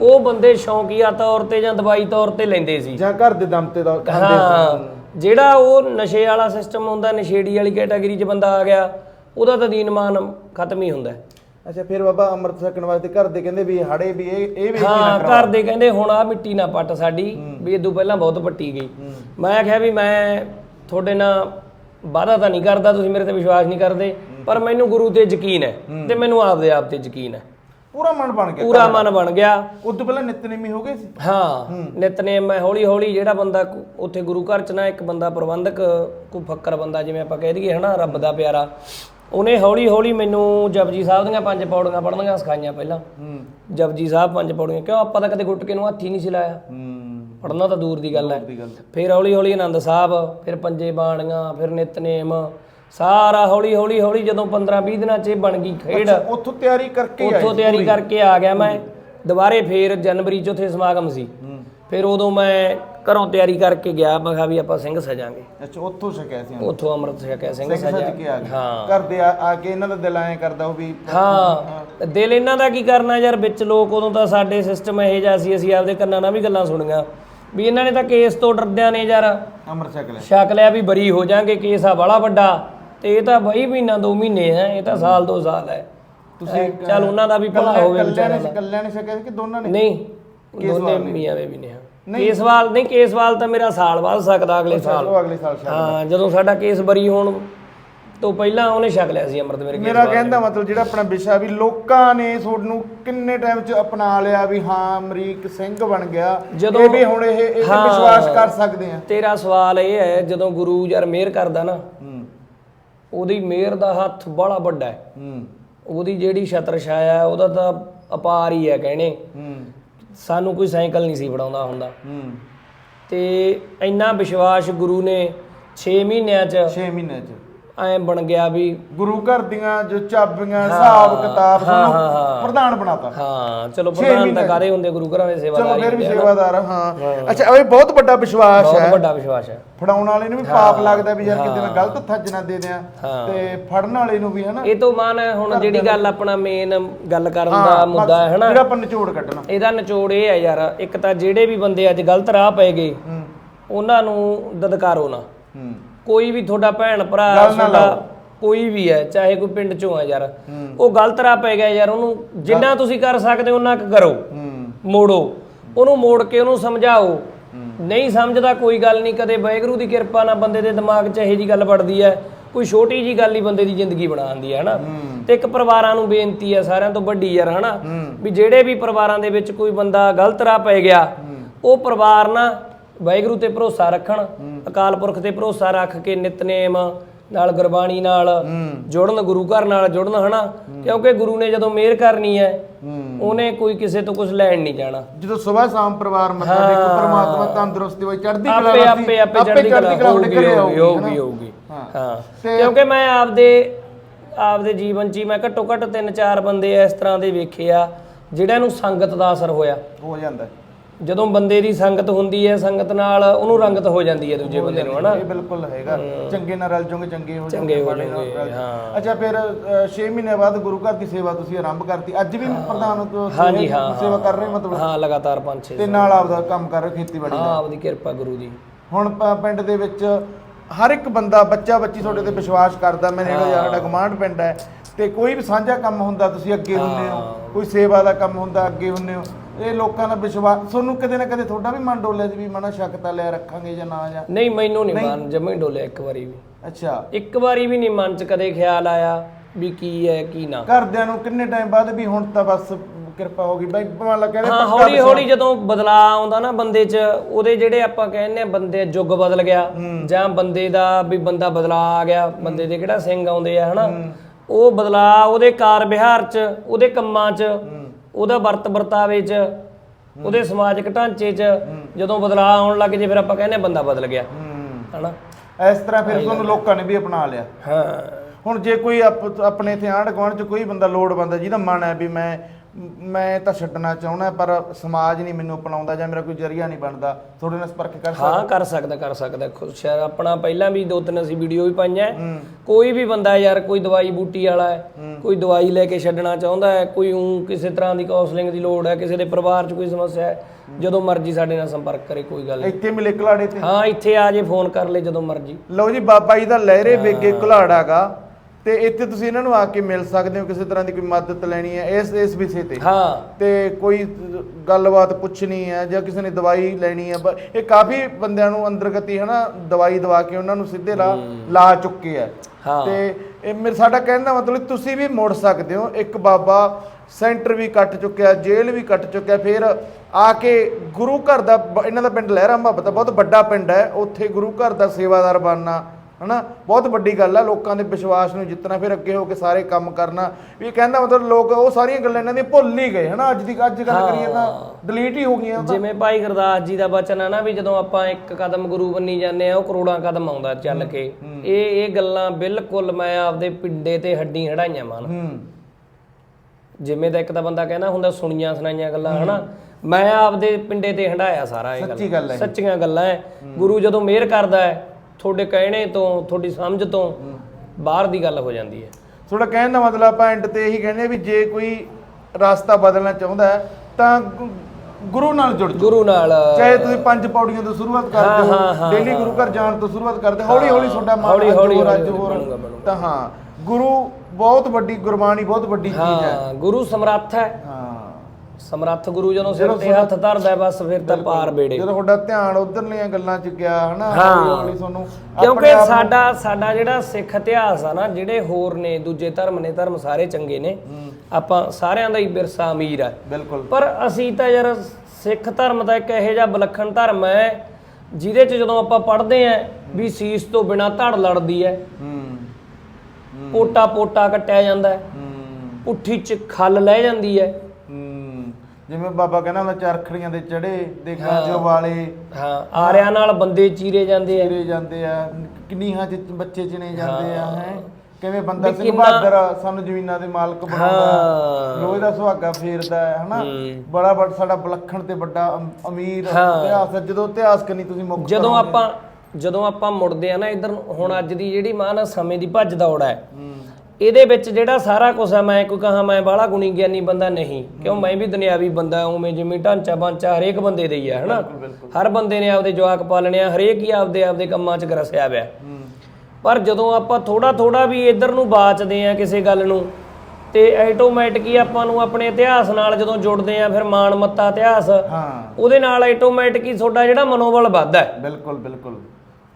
ਉਹ ਬੰਦੇ ਸ਼ੌਂਕੀਆ ਤੌਰ ਤੇ ਜਾਂ ਦਵਾਈ ਤੌਰ ਤੇ ਲੈਂਦੇ ਸੀ। ਜਾਂ ਘਰ ਦੇ ਦਮ ਤੇ ਦਾ ਹਾਂ ਜਿਹੜਾ ਉਹ ਨਸ਼ੇ ਵਾਲਾ ਸਿਸਟਮ ਹੁੰਦਾ ਨਸ਼ੇੜੀ ਵਾਲੀ ਕੈਟਾਗਰੀ 'ਚ ਬੰਦਾ ਆ ਗਿਆ ਉਹਦਾ ਤਾਂ ਦੀਨਮਾਨ ਖਤਮ ਹੀ ਹੁੰਦਾ। ਅੱਛਾ ਫਿਰ ਬਾਬਾ ਅੰਮ੍ਰਿਤ ਛਕਣ ਵਾਸਤੇ ਘਰ ਦੇ ਕਹਿੰਦੇ ਵੀ ਹਾੜੇ ਵੀ ਇਹ ਇਹ ਵੀ ਹਾਂ ਘਰ ਦੇ ਕਹਿੰਦੇ ਹੁਣ ਆ ਮਿੱਟੀ ਨਾ ਪੱਟ ਸਾਡੀ ਵੀ ਇਦੋਂ ਪਹਿਲਾਂ ਬਹੁਤ ਪੱਟੀ ਗਈ। ਮੈਂ ਕਿਹਾ ਵੀ ਮੈਂ ਤੁਹਾਡੇ ਨਾਲ ਵਾਅਦਾ ਤਾਂ ਨਹੀਂ ਕਰਦਾ ਤੁਸੀਂ ਮੇਰੇ ਤੇ ਵਿਸ਼ਵਾਸ ਨਹੀਂ ਕਰਦੇ। ਪਰ ਮੈਨੂੰ ਗੁਰੂ ਤੇ ਯਕੀਨ ਹੈ ਤੇ ਮੈਨੂੰ ਆਪਦੇ ਆਪ ਤੇ ਯਕੀਨ ਹੈ। ਪੂਰਾ ਮਨ ਬਣ ਗਿਆ ਪੂਰਾ ਮਨ ਬਣ ਗਿਆ। ਤੋਂ ਪਹਿਲਾਂ ਨਿਤਨੇਮੀ ਹੋ ਗਏ ਸੀ? ਹਾਂ ਨਿਤਨੇਮ ਮੈਂ ਹੌਲੀ ਹੌਲੀ ਜਿਹੜਾ ਬੰਦਾ ਕੋ- ਉੱਥੇ ਗੁਰੂ ਘਰ ਚ ਨਾ ਇੱਕ ਬੰਦਾ ਪ੍ਰਬੰਧਕ ਕੋਈ ਫੱਕਰ ਬੰਦਾ ਜਿਵੇਂ ਆਪਾਂ ਕਹਿ ਦਈਏ ਹਨਾ ਰੱਬ ਦਾ ਪਿਆਰਾ ਉਹਨੇ ਹੌਲੀ ਹੌਲੀ ਮੈਨੂੰ ਜਪਜੀ ਸਾਹਿਬ ਦੀਆਂ ਪੰਜ ਪੌੜੀਆਂ ਪੜ੍ਹਨੀਆਂ ਸਿਖਾਈਆਂ ਪਹਿਲਾਂ। ਹੂੰ। ਜਪਜੀ ਸਾਹਿਬ ਪੰਜ ਪੌੜੀਆਂ ਕਿਉਂ ਆਪਾਂ ਤਾਂ ਕਦੇ ਗੁੱਟਕੇ ਨੂੰ ਹੱਥ ਹੀ ਨਹੀਂ ਸੀ ਲਾਇਆ? ਹੂੰ। ਪੜਨਾ ਤਾਂ ਦੂਰ ਦੀ ਗੱਲ ਹੈ। ਫਿਰ ਹੌਲੀ ਹੌਲੀ ਆਨੰਦ ਸਾਹਿਬ ਫਿਰ ਪੰਜੇ ਬਾਣੀਆਂ ਫਿਰ ਨਿਤਨੇਮ ਸਾਰਾ ਹੌਲੀ ਹੌਲੀ ਹੌਲੀ ਜਦੋਂ 15 20 ਦਿਨਾਂ ਚ ਇਹ ਬਣ ਗਈ ਖੇਡ ਉੱਥੋਂ ਤਿਆਰੀ ਕਰਕੇ ਆਏ ਉੱਥੋਂ ਤਿਆਰੀ ਕਰਕੇ ਆ ਗਿਆ ਮੈਂ। ਦੁਬਾਰੇ ਫੇਰ ਜਨਵਰੀ ਚ ਉੱਥੇ ਸਮਾਗਮ ਸੀ। ਫਿਰ ਉਦੋਂ ਮੈਂ ਘਰੋਂ ਤਿਆਰੀ ਕਰਕੇ ਗਿਆ ਮੈਂ ਕਿਹਾ ਵੀ ਆਪਾਂ ਸਿੰਘ ਸਜਾਂਗੇ। ਅੱਛਾ ਉੱਥੋਂ ਛਕਿਆ ਸੀ। ਉੱਥੋਂ ਅੰਮ੍ਰਿਤ ਛਕਿਆ ਸਿੰਘ ਸਿੰਘ ਸਜਾ ਸੱਜ ਕੇ ਆ ਗਏ। ਹਾਂ। ਘਰ ਦੇ ਆ ਆ ਕੇ ਇਹਨਾਂ ਦਾ ਦਿਲ ਐਂ ਕਰਦਾ ਉਹ ਵੀ ਹਾਂ। ਦਿਲ ਇਹਨਾਂ ਦਾ ਕੀ ਕਰਨਾ ਯਾਰ ਵਿੱਚ ਲੋਕ ਉਦੋਂ ਤਾਂ ਸਾਡੇ ਸਿਸਟਮ ਇਹੋ ਜਿਹਾ ਸੀ ਅਸੀਂ ਆਪਦੇ ਕੰਨਾਂ ਨਾਲ ਵੀ ਗੱਲਾਂ ਸੁਣੀਆਂ। ਵੀ ਇਹਨਾਂ ਨੇ ਤਾਂ ਕੇਸ ਤੋਂ ਡਰਦਿਆਂ ਨੇ ਯਾਰ। ਅੰਮ੍ਰਿਤ ਛਕ ਲਿਆ। ਸ਼ੱਕ ਲਿਆ ਵੀ ਬਰੀ ਹੋ ਜਾਾਂਗੇ ਕੇਸ ਆ ਬੜਾ ਵੱਡਾ। ਤੇ ਇਹ ਤਾਂ ਬਈ ਮਹੀਨਾ ਦੋ ਮਹੀਨੇ ਹੈ ਇਹ ਤਾਂ ਸਾਲ ਦੋ ਸਾਲ ਹੈ। ਤੁਸੀਂ ਚੱਲ ਉਹਨਾਂ ਦਾ ਵੀ ਭਲਾ ਹੋਵੇ ਕੱਲਿਆਂ ਨੇ ਕੱਲਿਆਂ ਨੇ ਛਕਿਆ ਸੀ ਕਿ ਦੋਨਾਂ ਨੇ? ਨਹੀਂ ਦੋਨੇ ਮੀਆਂ ਬੇਬੀ ਨੇ। ਕੇਸਵਾਲ ਨਹੀਂ ਕੇਸਵਾਲ ਤਾਂ ਮੇਰਾ ਸਾਲ ਬਾਅਦ ਸਕਦਾ ਅਗਲੇ ਸਾਲ। ਅਗਲੇ ਸਾਲ ਹਾਂ ਜਦੋਂ ਸਾਡਾ ਕੇਸ ਬਰੀ ਹੋਣ ਤੋਂ ਪਹਿਲਾਂ ਉਹਨੇ ਛਕ ਲਿਆ ਸੀ ਅੰਮ੍ਰਿਤ ਮੇਰੇ ਮੇਰਾ ਕਹਿਣ ਦਾ ਮਤਲਬ ਜਿਹੜਾ ਆਪਣਾ ਵਿਸ਼ਾ ਵੀ ਲੋਕਾਂ ਨੇ ਤੁਹਾਨੂੰ ਕਿੰਨੇ ਟਾਈਮ ਚ ਅਪਣਾ ਲਿਆ ਵੀ ਹਾਂ ਅਮਰੀਕ ਸਿੰਘ ਬਣ ਗਿਆ। ਜਦੋਂ- ਇਹ ਵੀ ਹੁਣ ਇਹ ਵਿਸ਼ਵਾਸ ਕਰ ਸਕਦੇ ਆ। ਤੇਰਾ ਸਵਾਲ ਇਹ ਹੈ ਜਦੋਂ ਗੁਰੂ ਯਾਰ ਮਿਹਰ ਕਰਦਾ ਨਾ ਉਹਦੀ ਮਿਹਰ ਦਾ ਹੱਥ ਬੜਾ ਵੱਡਾ ਹੈ। ਹੂੰ। ਉਹਦੀ ਜਿਹੜੀ ਛਤਰ ਛਾਇਆ ਹੈ, ਉਹਦਾ ਤਾਂ ਅਪਾਰ ਹੀ ਹੈ ਕਹਿਣੇ। ਹੂੰ। ਸਾਨੂੰ ਕੋਈ ਸਾਈਕਲ ਨਹੀਂ ਸੀ ਫੜਾਉਂਦਾ ਹੁੰਦਾ। ਹੂੰ। ਤੇ ਇੰਨਾ ਵਿਸ਼ਵਾਸ ਗੁਰੂ ਨੇ 6 ਮਹੀਨਿਆਂ ਚ 6 ਮਹੀਨਿਆਂ ਚ। ਐ ਬਣ ਗਿਆ ਵੀ ਗੁਰੂ ਘਰ ਦੀਆਂ ਜੋ ਚਾਬੀਆਂ ਹਿਸਾਬ ਕਿਤਾਬ ਸਾਨੂੰ ਪ੍ਰਧਾਨ ਬਣਾਤਾ। ਹਾਂ ਚਲੋ ਪ੍ਰਧਾਨ ਤਾਂ ਕਾਰੇ ਹੁੰਦੇ ਗੁਰੂ ਘਰਾਂ ਦੇ ਚਲੋ ਸੇਵਾਦਾਰ ਫਿਰ ਵੀ ਸੇਵਾਦਾਰ ਆ, ਹਾਂ। ਅੱਛਾ ਇਹ ਬਹੁਤ ਵੱਡਾ ਵਿਸ਼ਵਾਸ ਬਹੁਤ ਹੈ। ਵੱਡਾ ਵਿਸ਼ਵਾਸ ਹੈ। ਫੜਾਉਣ ਵਾਲੇ ਨੂੰ ਵੀ ਪਾਪ ਲੱਗਦਾ ਵੀ ਯਾਰ ਕਿਤੇ ਨਾ ਗਲਤ ਥੱਜ ਨਾ ਦੇ ਦਿਆਂ ਤੇ ਫੜਨ ਵਾਲੇ ਨੂੰ ਵੀ ਹਨਾ? ਇਹ ਤੋਂ ਮਾਨ ਹੁਣ ਜਿਹੜੀ ਗੱਲ ਆਪਣਾ ਮੇਨ ਗੱਲ ਕਰਨ ਦਾ ਮੁੱਦਾ ਹੈ ਹਨਾ? ਜਿਹੜਾ ਆਪਾਂ ਨਿਚੋੜ ਕੱਢਣਾ। ਇਹਦਾ ਨਿਚੋੜ ਇਹ ਹੈ ਯਾਰ ਇੱਕ ਤਾਂ ਜਿਹੜੇ ਵੀ ਬੰਦੇ ਅੱਜ ਗਲਤ ਰਾਹ ਪਏ ਗਏ ਹੂੰ। ਉਹਨਾਂ ਨੂੰ ਦਦਕਾਰੋ ਨਾ। ਹੂੰ। ਕੋਈ ਵੀ ਤੁਹਾਡਾ ਭੈਣ ਭਰਾ ਤੁਹਾਡਾ ਕੋਈ ਵੀ ਹੈ ਚਾਹੇ ਕੋਈ ਪਿੰਡ ਚੋਂ ਆ ਯਾਰ ਉਹ ਗਲਤ ਰਾਹ ਪੈ ਗਿਆ ਯਾਰ ਉਹਨੂੰ ਜਿੰਨਾ ਤੁਸੀਂ ਕਰ ਸਕਦੇ ਹੋ ਉਹਨਾਂ ਕੁ ਕਰੋ। ਹੂੰ। ਮੋੜੋ। ਉਹਨੂੰ ਮੋੜ ਕੇ ਉਹਨੂੰ ਸਮਝਾਓ। ਨਹੀਂ ਸਮਝਦਾ ਕੋਈ ਗੱਲ ਨਹੀਂ ਕਦੇ ਵਾਹਿਗੁਰੂ ਦੀ ਕਿਰਪਾ ਨਾਲ ਬੰਦੇ ਦੇ ਦਿਮਾਗ 'ਚ ਇਹੋ ਜੀ ਗੱਲ ਵੜਦੀ ਹੈ ਕੋਈ ਛੋਟੀ ਜੀ ਗੱਲ ਹੀ ਬੰਦੇ ਦੀ ਜ਼ਿੰਦਗੀ ਬਣਾ ਦਿੰਦੀ ਹੈ ਹਨਾ? ਤੇ ਇੱਕ ਪਰਿਵਾਰਾਂ ਨੂੰ ਬੇਨਤੀ ਹੈ ਸਾਰਿਆਂ ਤੋਂ ਵੱਡੀ ਯਾਰ ਹਨਾ? ਵੀ ਜਿਹੜੇ ਵੀ ਪਰਿਵਾਰਾਂ ਦੇ ਵਿੱਚ ਕੋਈ ਬੰਦਾ ਗਲਤ ਰਾਹ ਪੈ ਗਿਆ ਉਹ ਪਰਿਵਾਰ ਨਾ ਵਾਹਿਗੁਰੂ ਤੇ ਭਰੋਸਾ ਰੱਖਣ ਅਕਾਲ ਪੁਰਖ ਤੇ ਭਰੋਸਾ ਰੱਖ ਕੇ ਨਿਤਨੇਮ ਨਾਲ ਗੁਰਬਾਣੀ ਨਾਲ ਜੁੜਨ ਗੁਰੂ ਘਰ ਨਾਲ ਜੁੜਨ ਹਨਾ? ਕਿਉਂਕਿ ਗੁਰੂ ਨੇ ਜਦੋਂ ਮਿਹਰ ਕਰਨੀ ਹੈ ਉਹਨੇ ਕੋਈ ਕਿਸੇ ਤੋਂ ਕੁਝ ਲੈਣ ਨਹੀਂ ਜਾਣਾ। ਜਦੋਂ ਸਵੇਰ ਸ਼ਾਮ ਪਰਿਵਾਰ ਮੱਥਾ ਟੇਕ ਪ੍ਰਮਾਤਮਾ ਤੰਦਰੁਸਤੀ ਹੋਈ ਚੜ੍ਹਦੀ ਕਲਾ ਆਪੇ ਆਪੇ ਆਪੇ ਚੜ੍ਹਦੀ ਕਲਾ ਹੋਊਗੀ ਹੋਊਗੀ ਹੋਊਗੀ ਹਾਂ। ਕਿਉਂਕਿ ਮੈਂ ਆਪਦੇ ਆਪਦੇ ਜੀਵਨ 'ਚ ਮੈਂ ਘੱਟੋ ਘੱਟ ਤਿੰਨ ਚਾਰ ਬੰਦੇ ਇਸ ਤਰ੍ਹਾਂ ਦੇ ਵੇਖੇ ਆ ਜਿਹੜਿਆਂ ਨੂੰ ਸੰਗਤ ਦਾ ਅਸਰ ਹੋਇਆ। ਹੋ ਜਾਂਦਾ। ਜਦੋਂ ਬੰਦੇ ਦੀ ਸੰਗਤ ਹੁੰਦੀ ਹੈ ਸੰਗਤ ਨਾਲ ਉਹਨੂੰ ਰੰਗਤ ਹੋ ਜਾਂਦੀ ਹੈ ਦੂਜੇ ਬੰਦੇ ਨੂੰ ਹਨਾ? ਇਹ ਬਿਲਕੁਲ ਹੈਗਾ। ਚੰਗੇ ਨਾਲ ਰਲ ਜੋਗੇ ਚੰਗੇ ਹੋ ਚੰਗੇ ਹੋ ਜਾਓਗੇ। ਅੱਛਾ ਫਿਰ 6 ਮਹੀਨੇ ਬਾਅਦ ਗੁਰੂ ਘਰ ਦੀ ਸੇਵਾ ਤੁਸੀਂ ਆਰੰਭ ਕਰਤੀ। ਅੱਜ ਵੀ ਪ੍ਰਧਾਨ ਤੋਂ ਹਾਂਜੀ, ਹਾਂ, ਸੇਵਾ ਕਰ ਰਹੇ ਮਤਲਬ? ਹਾਂ ਲਗਾਤਾਰ ਪੰਜ ਛੇ ਤੇ ਨਾਲ ਆਪਦਾ ਕੰਮ ਕਰ ਰਹੇ ਖੇਤੀਬਾੜੀ ਹਾਂ ਆਪਦੀ ਕਿਰਪਾ ਗੁਰੂ ਦੀ। ਹੁਣ ਪਿੰਡ ਦੇ ਵਿੱਚ ਹਰ ਇੱਕ ਬੰਦਾ ਬੱਚਾ ਬੱਚੀ ਤੁਹਾਡੇ ਤੇ ਵਿਸ਼ਵਾਸ ਕਰਦਾ ਮੈਂ ਨੇੜੇ ਸਾਡਾ ਗਮਾਂਡ ਪਿੰਡ ਹੈ। ਤੇ ਕੋਈ ਵੀ ਸਾਂਝਾ ਕੰਮ ਹੁੰਦਾ ਤੁਸੀਂ ਅੱਗੇ ਹੁੰਨੇ ਹੋ। ਕੋਈ ਸੇਵਾ ਦਾ ਕੰਮ ਹੁੰਦਾ ਅੱਗੇ ਹੁੰਨੇ ਹੋ। ਇਹ ਲੋਕਾਂ ਦਾ ਵਿਸ਼ਵਾਸ ਤੁਹਾਨੂੰ ਕਦੇ ਨਾ ਕਦੇ ਤੁਹਾਡਾ ਵੀ ਮਨ ਡੋਲਿਆ ਸੀ ਵੀ ਮਨਾ ਸ਼ੱਕ ਤਾਂ ਲੈ ਰੱਖਾਂਗੇ ਜਾਂ ਨਾ ਜਾਂ। ਨਹੀਂ ਮੈਨੂੰ ਨਹੀਂ ਮਨ ਜਮੇ ਡੋਲਿਆ ਇੱਕ ਵਾਰੀ ਵੀ। ਅੱਛਾ। ਇੱਕ ਵਾਰੀ ਵੀ ਨਹੀਂ ਮਨ 'ਚ ਕਦੇ ਖਿਆਲ ਆਇਆ ਵੀ ਕੀ ਹੈ ਕੀ ਨਾ। ਘਰਦਿਆਂ ਨੂੰ ਕਿੰਨੇ ਟਾਈਮ ਬਾਅਦ ਵੀ ਹੁਣ ਤਾਂ ਬਸ ਕਿਰਪਾ ਹੋ ਗਈ। ਬਾਈ ਮੰਨ ਲਾ ਕਹਿੰਦੇ ਹਾਂ ਹੌਲੀ ਹੌਲੀ ਜਦੋਂ ਬਦਲਾਅ ਆਉਂਦਾ ਨਾ ਬੰਦੇ 'ਚ ਉਹਦੇ ਜਿਹੜੇ ਆਪਾਂ ਕਹਿੰਦੇ ਆ ਬੰਦੇ ਯੁੱਗ ਬਦਲ ਗਿਆ ਜਾਂ ਬੰਦੇ ਦਾ ਵੀ ਬੰਦਾ ਬਦਲਾਅ ਆ ਗਿਆ ਬੰਦੇ ਦੇ ਕਿਹੜਾ ਸਿੰਘ ਆਉਂਦੇ ਆ ਹਨਾ? ਉਹ ਬਦਲਾਅ ਉਹਦੇ ਕਾਰ ਵਿਹਾਰ 'ਚ ਉਹਦੇ ਕੰਮਾਂ 'ਚ ਉਹਦਾ ਵਰਤ ਵਰਤਾਵੇ 'ਚ ਉਹਦੇ ਸਮਾਜਿਕ ਢਾਂਚੇ 'ਚ ਜਦੋਂ ਬਦਲਾਅ ਆਉਣ ਲੱਗ ਜੇ ਫਿਰ ਆਪਾਂ ਕਹਿੰਦੇ ਬੰਦਾ ਬਦਲ ਗਿਆ। ਹੂੰ। ਹਨਾ? ਇਸ ਤਰ੍ਹਾਂ ਫਿਰ ਤੁਹਾਨੂੰ ਲੋਕਾਂ ਨੇ ਵੀ ਅਪਣਾ ਲਿਆ। ਹਾਂ। ਹੁਣ ਜੇ ਕੋਈ ਆਪ- ਆਪਣੇ ਇੱਥੇ ਆਂਢ ਗੁਆਂਢ ਚ ਕੋਈ ਬੰਦਾ ਲੋੜਵੰਦ ਜਿਹਦਾ ਮਨ ਹੈ ਵੀ ਮੈਂ ਮੈਂ ਤਾਂ ਛੱਡਣਾ ਚਾਹੁੰਦਾ ਪਰ ਸਮਾਜ ਨਹੀਂ ਮੈਨੂੰ ਅਪਣਾਉਂਦਾ ਜਾਂ ਮੇਰਾ ਕੋਈ ਜਰੀਆ ਨਹੀਂ ਬਣਦਾ। ਤੁਹਾਡੇ ਨਾਲ ਸੰਪਰਕ ਕਰ ਸਕਦਾ। ਹਾਂ ਕਰ ਸਕਦਾ ਕਰ ਸਕਦਾ। ਖੁਦ ਸ਼ਾਇਦ ਆਪਣਾ ਪਹਿਲਾਂ ਵੀ ਦੋ ਤਿੰਨ ਅਸੀਂ ਵੀਡੀਓ ਵੀ ਪਾਈਆਂ। ਕੋਈ ਵੀ ਬੰਦਾ ਯਾਰ ਕੋਈ ਦਵਾਈ ਬੂਟੀ ਵਾਲਾ ਹੈ ਕੋਈ ਦਵਾਈ ਲੈ ਕੇ ਛੱਡਣਾ ਚਾਹੁੰਦਾ ਹੈ ਕੋਈ ਊਂ ਕਿਸੇ ਤਰ੍ਹਾਂ ਦੀ ਕਾਉਂਸਲਿੰਗ ਦੀ ਲੋੜ ਹੈ ਕਿਸੇ ਦੇ ਪਰਿਵਾਰ 'ਚ ਕੋਈ ਸਮੱਸਿਆ ਹੈ ਜਦੋਂ ਮਰਜ਼ੀ ਸਾਡੇ ਨਾਲ ਸੰਪਰਕ ਕਰੇ ਕੋਈ ਗੱਲ ਨਹੀਂ। ਇੱਥੇ ਮਿਲੇ ਕਲਾੜੇ ਤੇ? ਹਾਂ ਇੱਥੇ ਆ ਜੇ ਫੋਨ ਕਰ ਲੈ ਜਦੋਂ ਮਰਜ਼ੀ। ਲਓ ਜੀ ਬਾਬਾ ਜੀ ਦਾ ਲਹਿਰੇ ਵੇਗੇ ਕੁਲਾੜਾਗਾ ਤੇ ਇੱਥੇ ਤੁਸੀਂ ਇਹਨਾਂ ਨੂੰ ਆ ਕੇ ਮਿਲ ਸਕਦੇ ਹੋ ਕਿਸੇ ਤਰ੍ਹਾਂ ਦੀ ਕੋਈ ਮਦਦ ਲੈਣੀ ਹੈ ਇਸ ਇਸ ਵਿਸ਼ੇ ਤੇ। ਹਾਂ। ਤੇ ਕੋਈ ਗੱਲਬਾਤ ਪੁੱਛਣੀ ਹੈ ਜਾਂ ਕਿਸੇ ਨੇ ਦਵਾਈ ਲੈਣੀ ਹੈ ਬ- ਇਹ ਕਾਫੀ ਬੰਦਿਆਂ ਨੂੰ ਅੰਦਰਗਤੀ ਹੈ ਨਾ ਦਵਾਈ ਦਵਾ ਕੇ ਉਹਨਾਂ ਨੂੰ ਸਿੱਧੇ ਰਾਹ ਲਾ ਚੁੱਕੇ ਆ। ਹਾਂ। ਤੇ ਇਹ ਮੇਰੇ ਸਾਡਾ ਕਹਿਣ ਦਾ ਮਤਲਬ ਤੁਸੀਂ ਵੀ ਮੁੜ ਸਕਦੇ ਹੋ ਇੱਕ ਬਾਬਾ ਸੈਂਟਰ ਵੀ ਕੱਟ ਚੁੱਕਿਆ ਜੇਲ੍ਹ ਵੀ ਕੱਟ ਚੁੱਕਿਆ ਫਿਰ ਆ ਕੇ ਗੁਰੂ ਘਰ ਦਾ ਬ- ਇਹਨਾਂ ਦਾ ਪਿੰਡ ਲਹਿਰਾ ਮੁਹੱਬਤ ਬਹੁਤ ਵੱਡਾ ਪਿੰਡ ਹੈ ਉੱਥੇ ਗੁਰੂ ਘਰ ਦਾ ਸੇਵਾਦਾਰ ਬਣਨਾ ਹਨਾ? ਬਹੁਤ ਵੱਡੀ ਗੱਲ ਹੈ ਲੋਕਾਂ ਦੇ ਵਿਸ਼ਵਾਸ ਨੂੰ ਜਿੱਤਣਾ ਫਿਰ ਅੱਗੇ ਹੋ ਕੇ ਸਾਰੇ ਕੰਮ ਕਰਨਾ। ਵੀ ਕਹਿੰਦਾ ਮਤਲਬ ਲੋਕ ਉਹ ਸਾਰੀਆਂ ਗੱਲਾਂ ਇਹਨਾਂ ਦੀਆਂ ਭੁੱਲ ਹੀ ਗਏ ਹਨਾ? ਅੱਜ ਦੀ ਅੱਜ ਗੱਲ ਕਰੀਏ ਤਾਂ ਡਿਲੀਟ ਹੀ ਹੋ ਗਈਆਂ ਜਿਵੇਂ ਭਾਈ ਗੁਰਦਾਸ ਜੀ ਦਾ ਬਚਨ ਹੈ ਨਾ ਵੀ ਜਦੋਂ ਆਪਾਂ ਇੱਕ ਕਦਮ ਗੁਰੂ ਬੰਨੀ ਜਾਂਦੇ ਆ ਉਹ ਕਰੋੜਾਂ ਕਦਮ ਆਉਂਦਾ ਚੱਲ ਕੇ। ਇਹ ਇਹ ਗੱਲਾਂ ਬਿਲਕੁਲ ਮੈਂ ਆਪਦੇ ਪਿੰਡੇ ਤੇ ਹੱਡੀ ਹੜਾਈਆਂ ਮਨ। ਜਿਵੇਂ ਤਾਂ ਇੱਕ ਤਾਂ ਬੰਦਾ ਕਹਿੰਦਾ ਹੁੰਦਾ ਸੁਣੀਆਂ ਸੁਣਾਈਆਂ ਗੱਲਾਂ ਹਨਾ? ਮੈਂ ਆਪਦੇ ਪਿੰਡੇ ਤੇ ਹੰਡਾਇਆ ਸਾਰਾ ਇਹ ਸੱਚੀ ਗੱਲ। ਹੈ। ਸੱਚੀਆਂ ਗੱਲਾਂ ਹੈ। ਗੁਰੂ ਜਦੋਂ ਮਿਹਰ ਕਰਦਾ ਹੈ ਤੁਹਾਡੇ ਕਹਿਣੇ ਤੋਂ ਤੁਹਾਡੀ ਸਮਝ ਤੋਂ ਬਾਹਰ ਦੀ ਗੱਲ ਹੋ ਜਾਂਦੀ ਹੈ। ਥੋੜਾ ਕਹਿਣ ਦਾ ਮਤਲਬ ਆਪਾਂ ਐਂਡ ਤੇ ਇਹੀ ਕਹਿੰਦੇ ਆ ਵੀ ਜੇ ਕੋਈ ਰਸਤਾ ਬਦਲਣਾ ਚਾਹੁੰਦਾ ਹੈ ਤਾਂ ਗੁ- ਗੁਰੂ ਨਾਲ ਜੁੜ ਜਾਓ। ਗੁਰੂ ਨਾਲ। ਚਾਹੇ ਤੁਸੀਂ ਪੰਜ ਪੌੜੀਆਂ ਤੋਂ ਸ਼ੁਰੂਆਤ ਹਾਂ, ਕਰਦੇ ਹਾਂ, ਹੋ ਹਾਂ, ਡੇਲੀ ਗੁਰੂ ਘਰ ਜਾਣ ਤੋਂ ਸ਼ੁਰੂਆਤ ਕਰਦੇ ਹੌਲੀ ਹੌਲੀ ਤੁਹਾਡਾ ਮਨ ਹੌਲੀ- ਅੱਜ ਹੌਲੀ- ਹੋਰ ਅੱਜ ਹੌਲੀ ਹੋਰ। ਬਣੂਗਾ। ਤਾਂ ਹਾਂ ਗੁਰੂ ਬਹੁਤ ਵੱਡੀ ਗੁਰਬਾਣੀ ਬਹੁਤ ਵੱਡੀ ਚੀਜ਼ ਹੈ ਹਾਂ। ਗੁਰੂ ਸਮਰੱਥ ਹੈ। ਹਾਂ। ਸਮਰੱਥ ਗੁਰੂ ਜਦੋਂ ਸਿਰ ਤੇ ਹੱਥ ਧਰਦਾ ਹੈ, ਬਸ ਫਿਰ ਤਾਂ ਪਾਰ ਬੇੜੇ। ਜਦੋਂ ਤੁਹਾਡਾ ਧਿਆਨ ਉਧਰਲੀਆਂ ਗੱਲਾਂ 'ਚ ਗਿਆ ਹਨਾ। ਹੌਲੀ ਤੁਹਾਨੂੰ ਕਿਉਂਕਿ ਸਾਡਾ ਸਾਡਾ ਜਿਹੜਾ ਸਿੱਖ ਇਤਿਹਾਸ ਆ ਨਾ ਜਿਹੜੇ ਹੋਰ ਨੇ ਦੂਜੇ ਧਰਮ ਨੇ ਧਰਮ ਸਾਰੇ ਚੰਗੇ ਨੇ। ਆਪਾਂ ਸਾਰਿਆਂ ਦਾ ਹੀ ਵਿਰਸਾ ਅਮੀਰ ਆ। ਬਿਲਕੁਲ। ਪਰ ਅਸੀਂ ਤਾਂ ਯਾਰ ਸਿੱਖ ਧਰਮ ਦਾ ਇੱਕ ਇਹੋ ਜਿਹਾ ਵਿਲੱਖਣ ਧਰਮ ਹੈ ਜਿਹਦੇ ਚ ਜਦੋਂ ਆਪਾਂ ਪੜ੍ਹਦੇ ਆਂ ਵੀ ਸੀਸ ਤੋਂ ਬਿਨਾ ਧੜ ਲੜਦੀ ਹੈ। ਹੂੰ। ਪੋਟਾ ਪੋਟਾ ਕੱਟਿਆ ਜਾਂਦਾ ਹੈ। ਪੁੱਠੀ ਚ ਖੱਲ ਲੈ ਜਾਂਦੀ ਹੂੰ। ਜਿਵੇਂ ਬਾਬਾ ਕਹਿੰਦਾ ਹੁੰਦਾ ਚਰਖੜੀਆਂ ਦੇ ਚੜੇ ਦੇਖਾਂ ਜੋ ਵਾਲੇ। ਹਾਂ ਆਰਿਆਂ ਨਾਲ ਬੰਦੇ ਚੀਰੇ ਜਾਂਦੇ ਆ। ਚਿਰੇ ਜਾਂਦੇ ਆ ਕਿੰਨੀਆਂ ਚ ਬੱਚੇ ਚਿਣੇ ਜਾਂਦੇ ਆ ਹੈ। ਕਿਵੇਂ ਬੰਦਾ ਸਿੰਘ ਬਹਾਦਰ ਸਾਨੂੰ ਜ਼ਮੀਨਾਂ ਦੇ ਮਾਲਕ ਬਣਾਉਂਦਾ ਲੋਹੇ ਦਾ ਸੁਹਾਗਾ ਫੇਰਦਾ ਹੈ ਹਨਾ। ਬੜਾ ਬੜਾ ਸਾਡਾ ਵਿਲੱਖਣ ਤੇ ਵੱਡਾ ਅਮ- ਅਮੀਰ। ਇਤਿਹਾਸ ਹੈ। ਜਦੋਂ ਇਤਿਹਾਸ ਕਰਨੀ ਤੁਸੀਂ ਮੁੱਖ ਜਦੋਂ ਆਪਾਂ ਜਦੋਂ ਆਪਾਂ ਮੁੜਦੇ ਆ ਨਾ ਇਧਰ ਹੁਣ ਅੱਜ ਦੀ ਜਿਹੜੀ ਮਾਂ ਨਾ ਸਮੇਂ ਦੀ ਭੱਜ ਦੌੜ ਹੈ। ਇਹਦੇ ਵਿੱਚ ਜਿਹੜਾ ਸਾਰਾ ਕੁਝ ਹੈ ਮੈਂ ਕੋਈ ਕਹਾ ਮੈਂ ਬਾਹਲਾ ਗੁਣੀ ਗਿਆਨੀ ਬੰਦਾ ਨਹੀਂ। ਕਿਉਂ? ਮੈਂ ਵੀ ਦੁਨਿਆਵੀ ਬੰਦਾ ਉਵੇਂ ਜਿਵੇਂ ਢਾਂਚਾ ਬਾਂਚਾ ਹਰੇਕ ਬੰਦੇ ਦੇ ਹੀ ਹੈ ਹਨਾ? ਹਰ ਬੰਦੇ ਨੇ ਆਪਦੇ ਜਵਾਕ ਪਾਲਣੇ ਆ ਹਰੇਕ ਹੀ ਆਪਦੇ ਆਪਦੇ ਕੰਮਾਂ 'ਚ ਗਰਸਿਆ ਪਿਆ ਪਰ ਜਦੋਂ ਆਪਾਂ ਥੋੜਾ ਥੋੜਾ ਵੀ ਇਧਰ ਨੂੰ ਬਾਚਦੇ ਆ ਕਿਸੇ ਗੱਲ ਨੂੰ ਤੇ ਆਟੋਮੈਟਿਕ ਹੀ ਆਪਾਂ ਨੂੰ ਆਪਣੇ ਇਤਿਹਾਸ ਨਾਲ ਜਦੋਂ ਜੁੜਦੇ ਆ ਫਿਰ ਮਾਣ ਮੱਤਾ ਇਤਿਹਾਸ ਹਾਂ। ਉਹਦੇ ਨਾਲ ਆਟੋਮੈਟਿਕ ਹੀ ਤੁਹਾਡਾ ਜਿਹੜਾ ਮਨੋਬਲ ਵੱਧਦਾ। ਹੈ ਬਿਲਕੁਲ ਬਿਲਕੁਲ।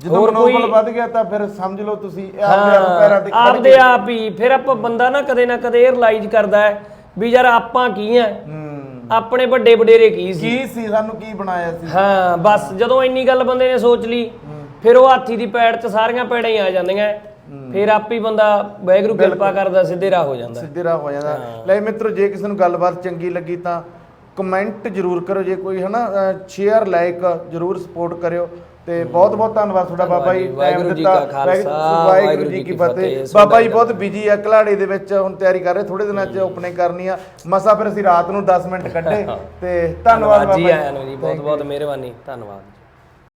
ਜਦੋਂ ਮਨੋਬਲ ਵੱਧ ਗਿਆ ਤਾਂ ਫਿਰ ਸਮਝ ਲਓ ਤੁਸੀਂ ਇਹ ਆਪਦੇ ਆਪ ਪੈਰਾਂ ਤੇ ਖੜ ਆਪਦੇ ਆਪ ਹੀ। ਫਿਰ ਆਪਾਂ ਬੰਦਾ ਨਾ ਕਦੇ ਨਾ ਕਦੇ ਇਹ ਰਿਅਲਾਈਜ਼ ਕਰਦਾ ਹੈ ਵੀ ਯਾਰ ਆਪਾਂ ਕੀ ਆ? ਹੂੰ। ਆਪਣੇ ਵੱਡੇ ਵਡੇਰੇ ਕੀ ਸੀ? ਕੀ ਸੀ? ਸਾਨੂੰ ਕੀ ਬਣਾਇਆ ਸੀ? ਹਾਂ ਬਸ ਜਦੋਂ ਇੰਨੀ ਗੱਲ ਬੰਦੇ ਨੇ ਸੋਚ ਲਈ ਫਿਰ ਉਹ ਹਾਥੀ ਦੀ ਪੈੜ 'ਚ ਸਾਰੀਆਂ ਪੈੜਾਂ ਹੀ ਆ ਜਾਂਦੀਆਂ ਫਿਰ ਆਪ ਹੀ ਬੰਦਾ ਵਾਹਿਗੁਰੂ ਕਿਰਪਾ ਕਰਦਾ ਸਿੱਧੇ ਰਾਹ ਹੋ ਜਾਂਦਾ। ਸਿੱਧੇ ਰਾਹ ਹੋ ਜਾਂਦਾ। ਲੈ ਮਿੱਤਰੋ ਜੇ ਕਿਸੇ ਨੂੰ ਗੱਲਬਾਤ ਚੰਗੀ ਲੱਗੀ ਤਾਂ ਕਮੈਂਟ ਜਰੂਰ ਕਰੋ ਜੇ ਕੋਈ ਹਨਾ ਸ਼ੇਅਰ ਲਾਈਕ ਜਰੂਰ ਸਪੋਰਟ ਕਰਿਓ। ਤੇ ਬਹੁਤ ਬਹੁਤ ਧੰਨਵਾਦ ਤੁਹਾਡਾ ਬਾਬਾ ਜੀ ਵਾਹਿਗੁਰੂ ਟਾਈਮ ਜੀ ਦਿੱਤਾ। ਕਾ ਖਾਲਸਾ, ਵਾਹਿਗੁਰੂ- ਵਾਹਿਗੁਰੂ ਜੀ ਕੀ ਫਤਿਹ ਬਾਬਾ ਜੀ ਬਹੁਤ ਬਿਜ਼ੀ ਆ ਕਲਾੜੇ ਦੇ ਵਿੱਚ ਹੁਣ ਤਿਆਰੀ ਕਰ ਰਹੇ ਥੋੜੇ ਦਿਨਾਂ 'ਚ ਓਪਨਿੰਗ ਕਰਨੀ ਆ। ਮਸਾ ਫਿਰ ਅਸੀਂ ਰਾਤ ਨੂੰ 10 ਮਿੰਟ ਕੱਢੇ ਤੇ ਧੰਨਵਾਦ ਬਾਬਾ ਜੀ ਜੀ। ਆਇਆਂ ਨੂੰ ਜੀ ਬਹੁਤ ਬਹੁਤ ਮਿਹਰਬਾਨੀ ਧੰਨਵਾਦ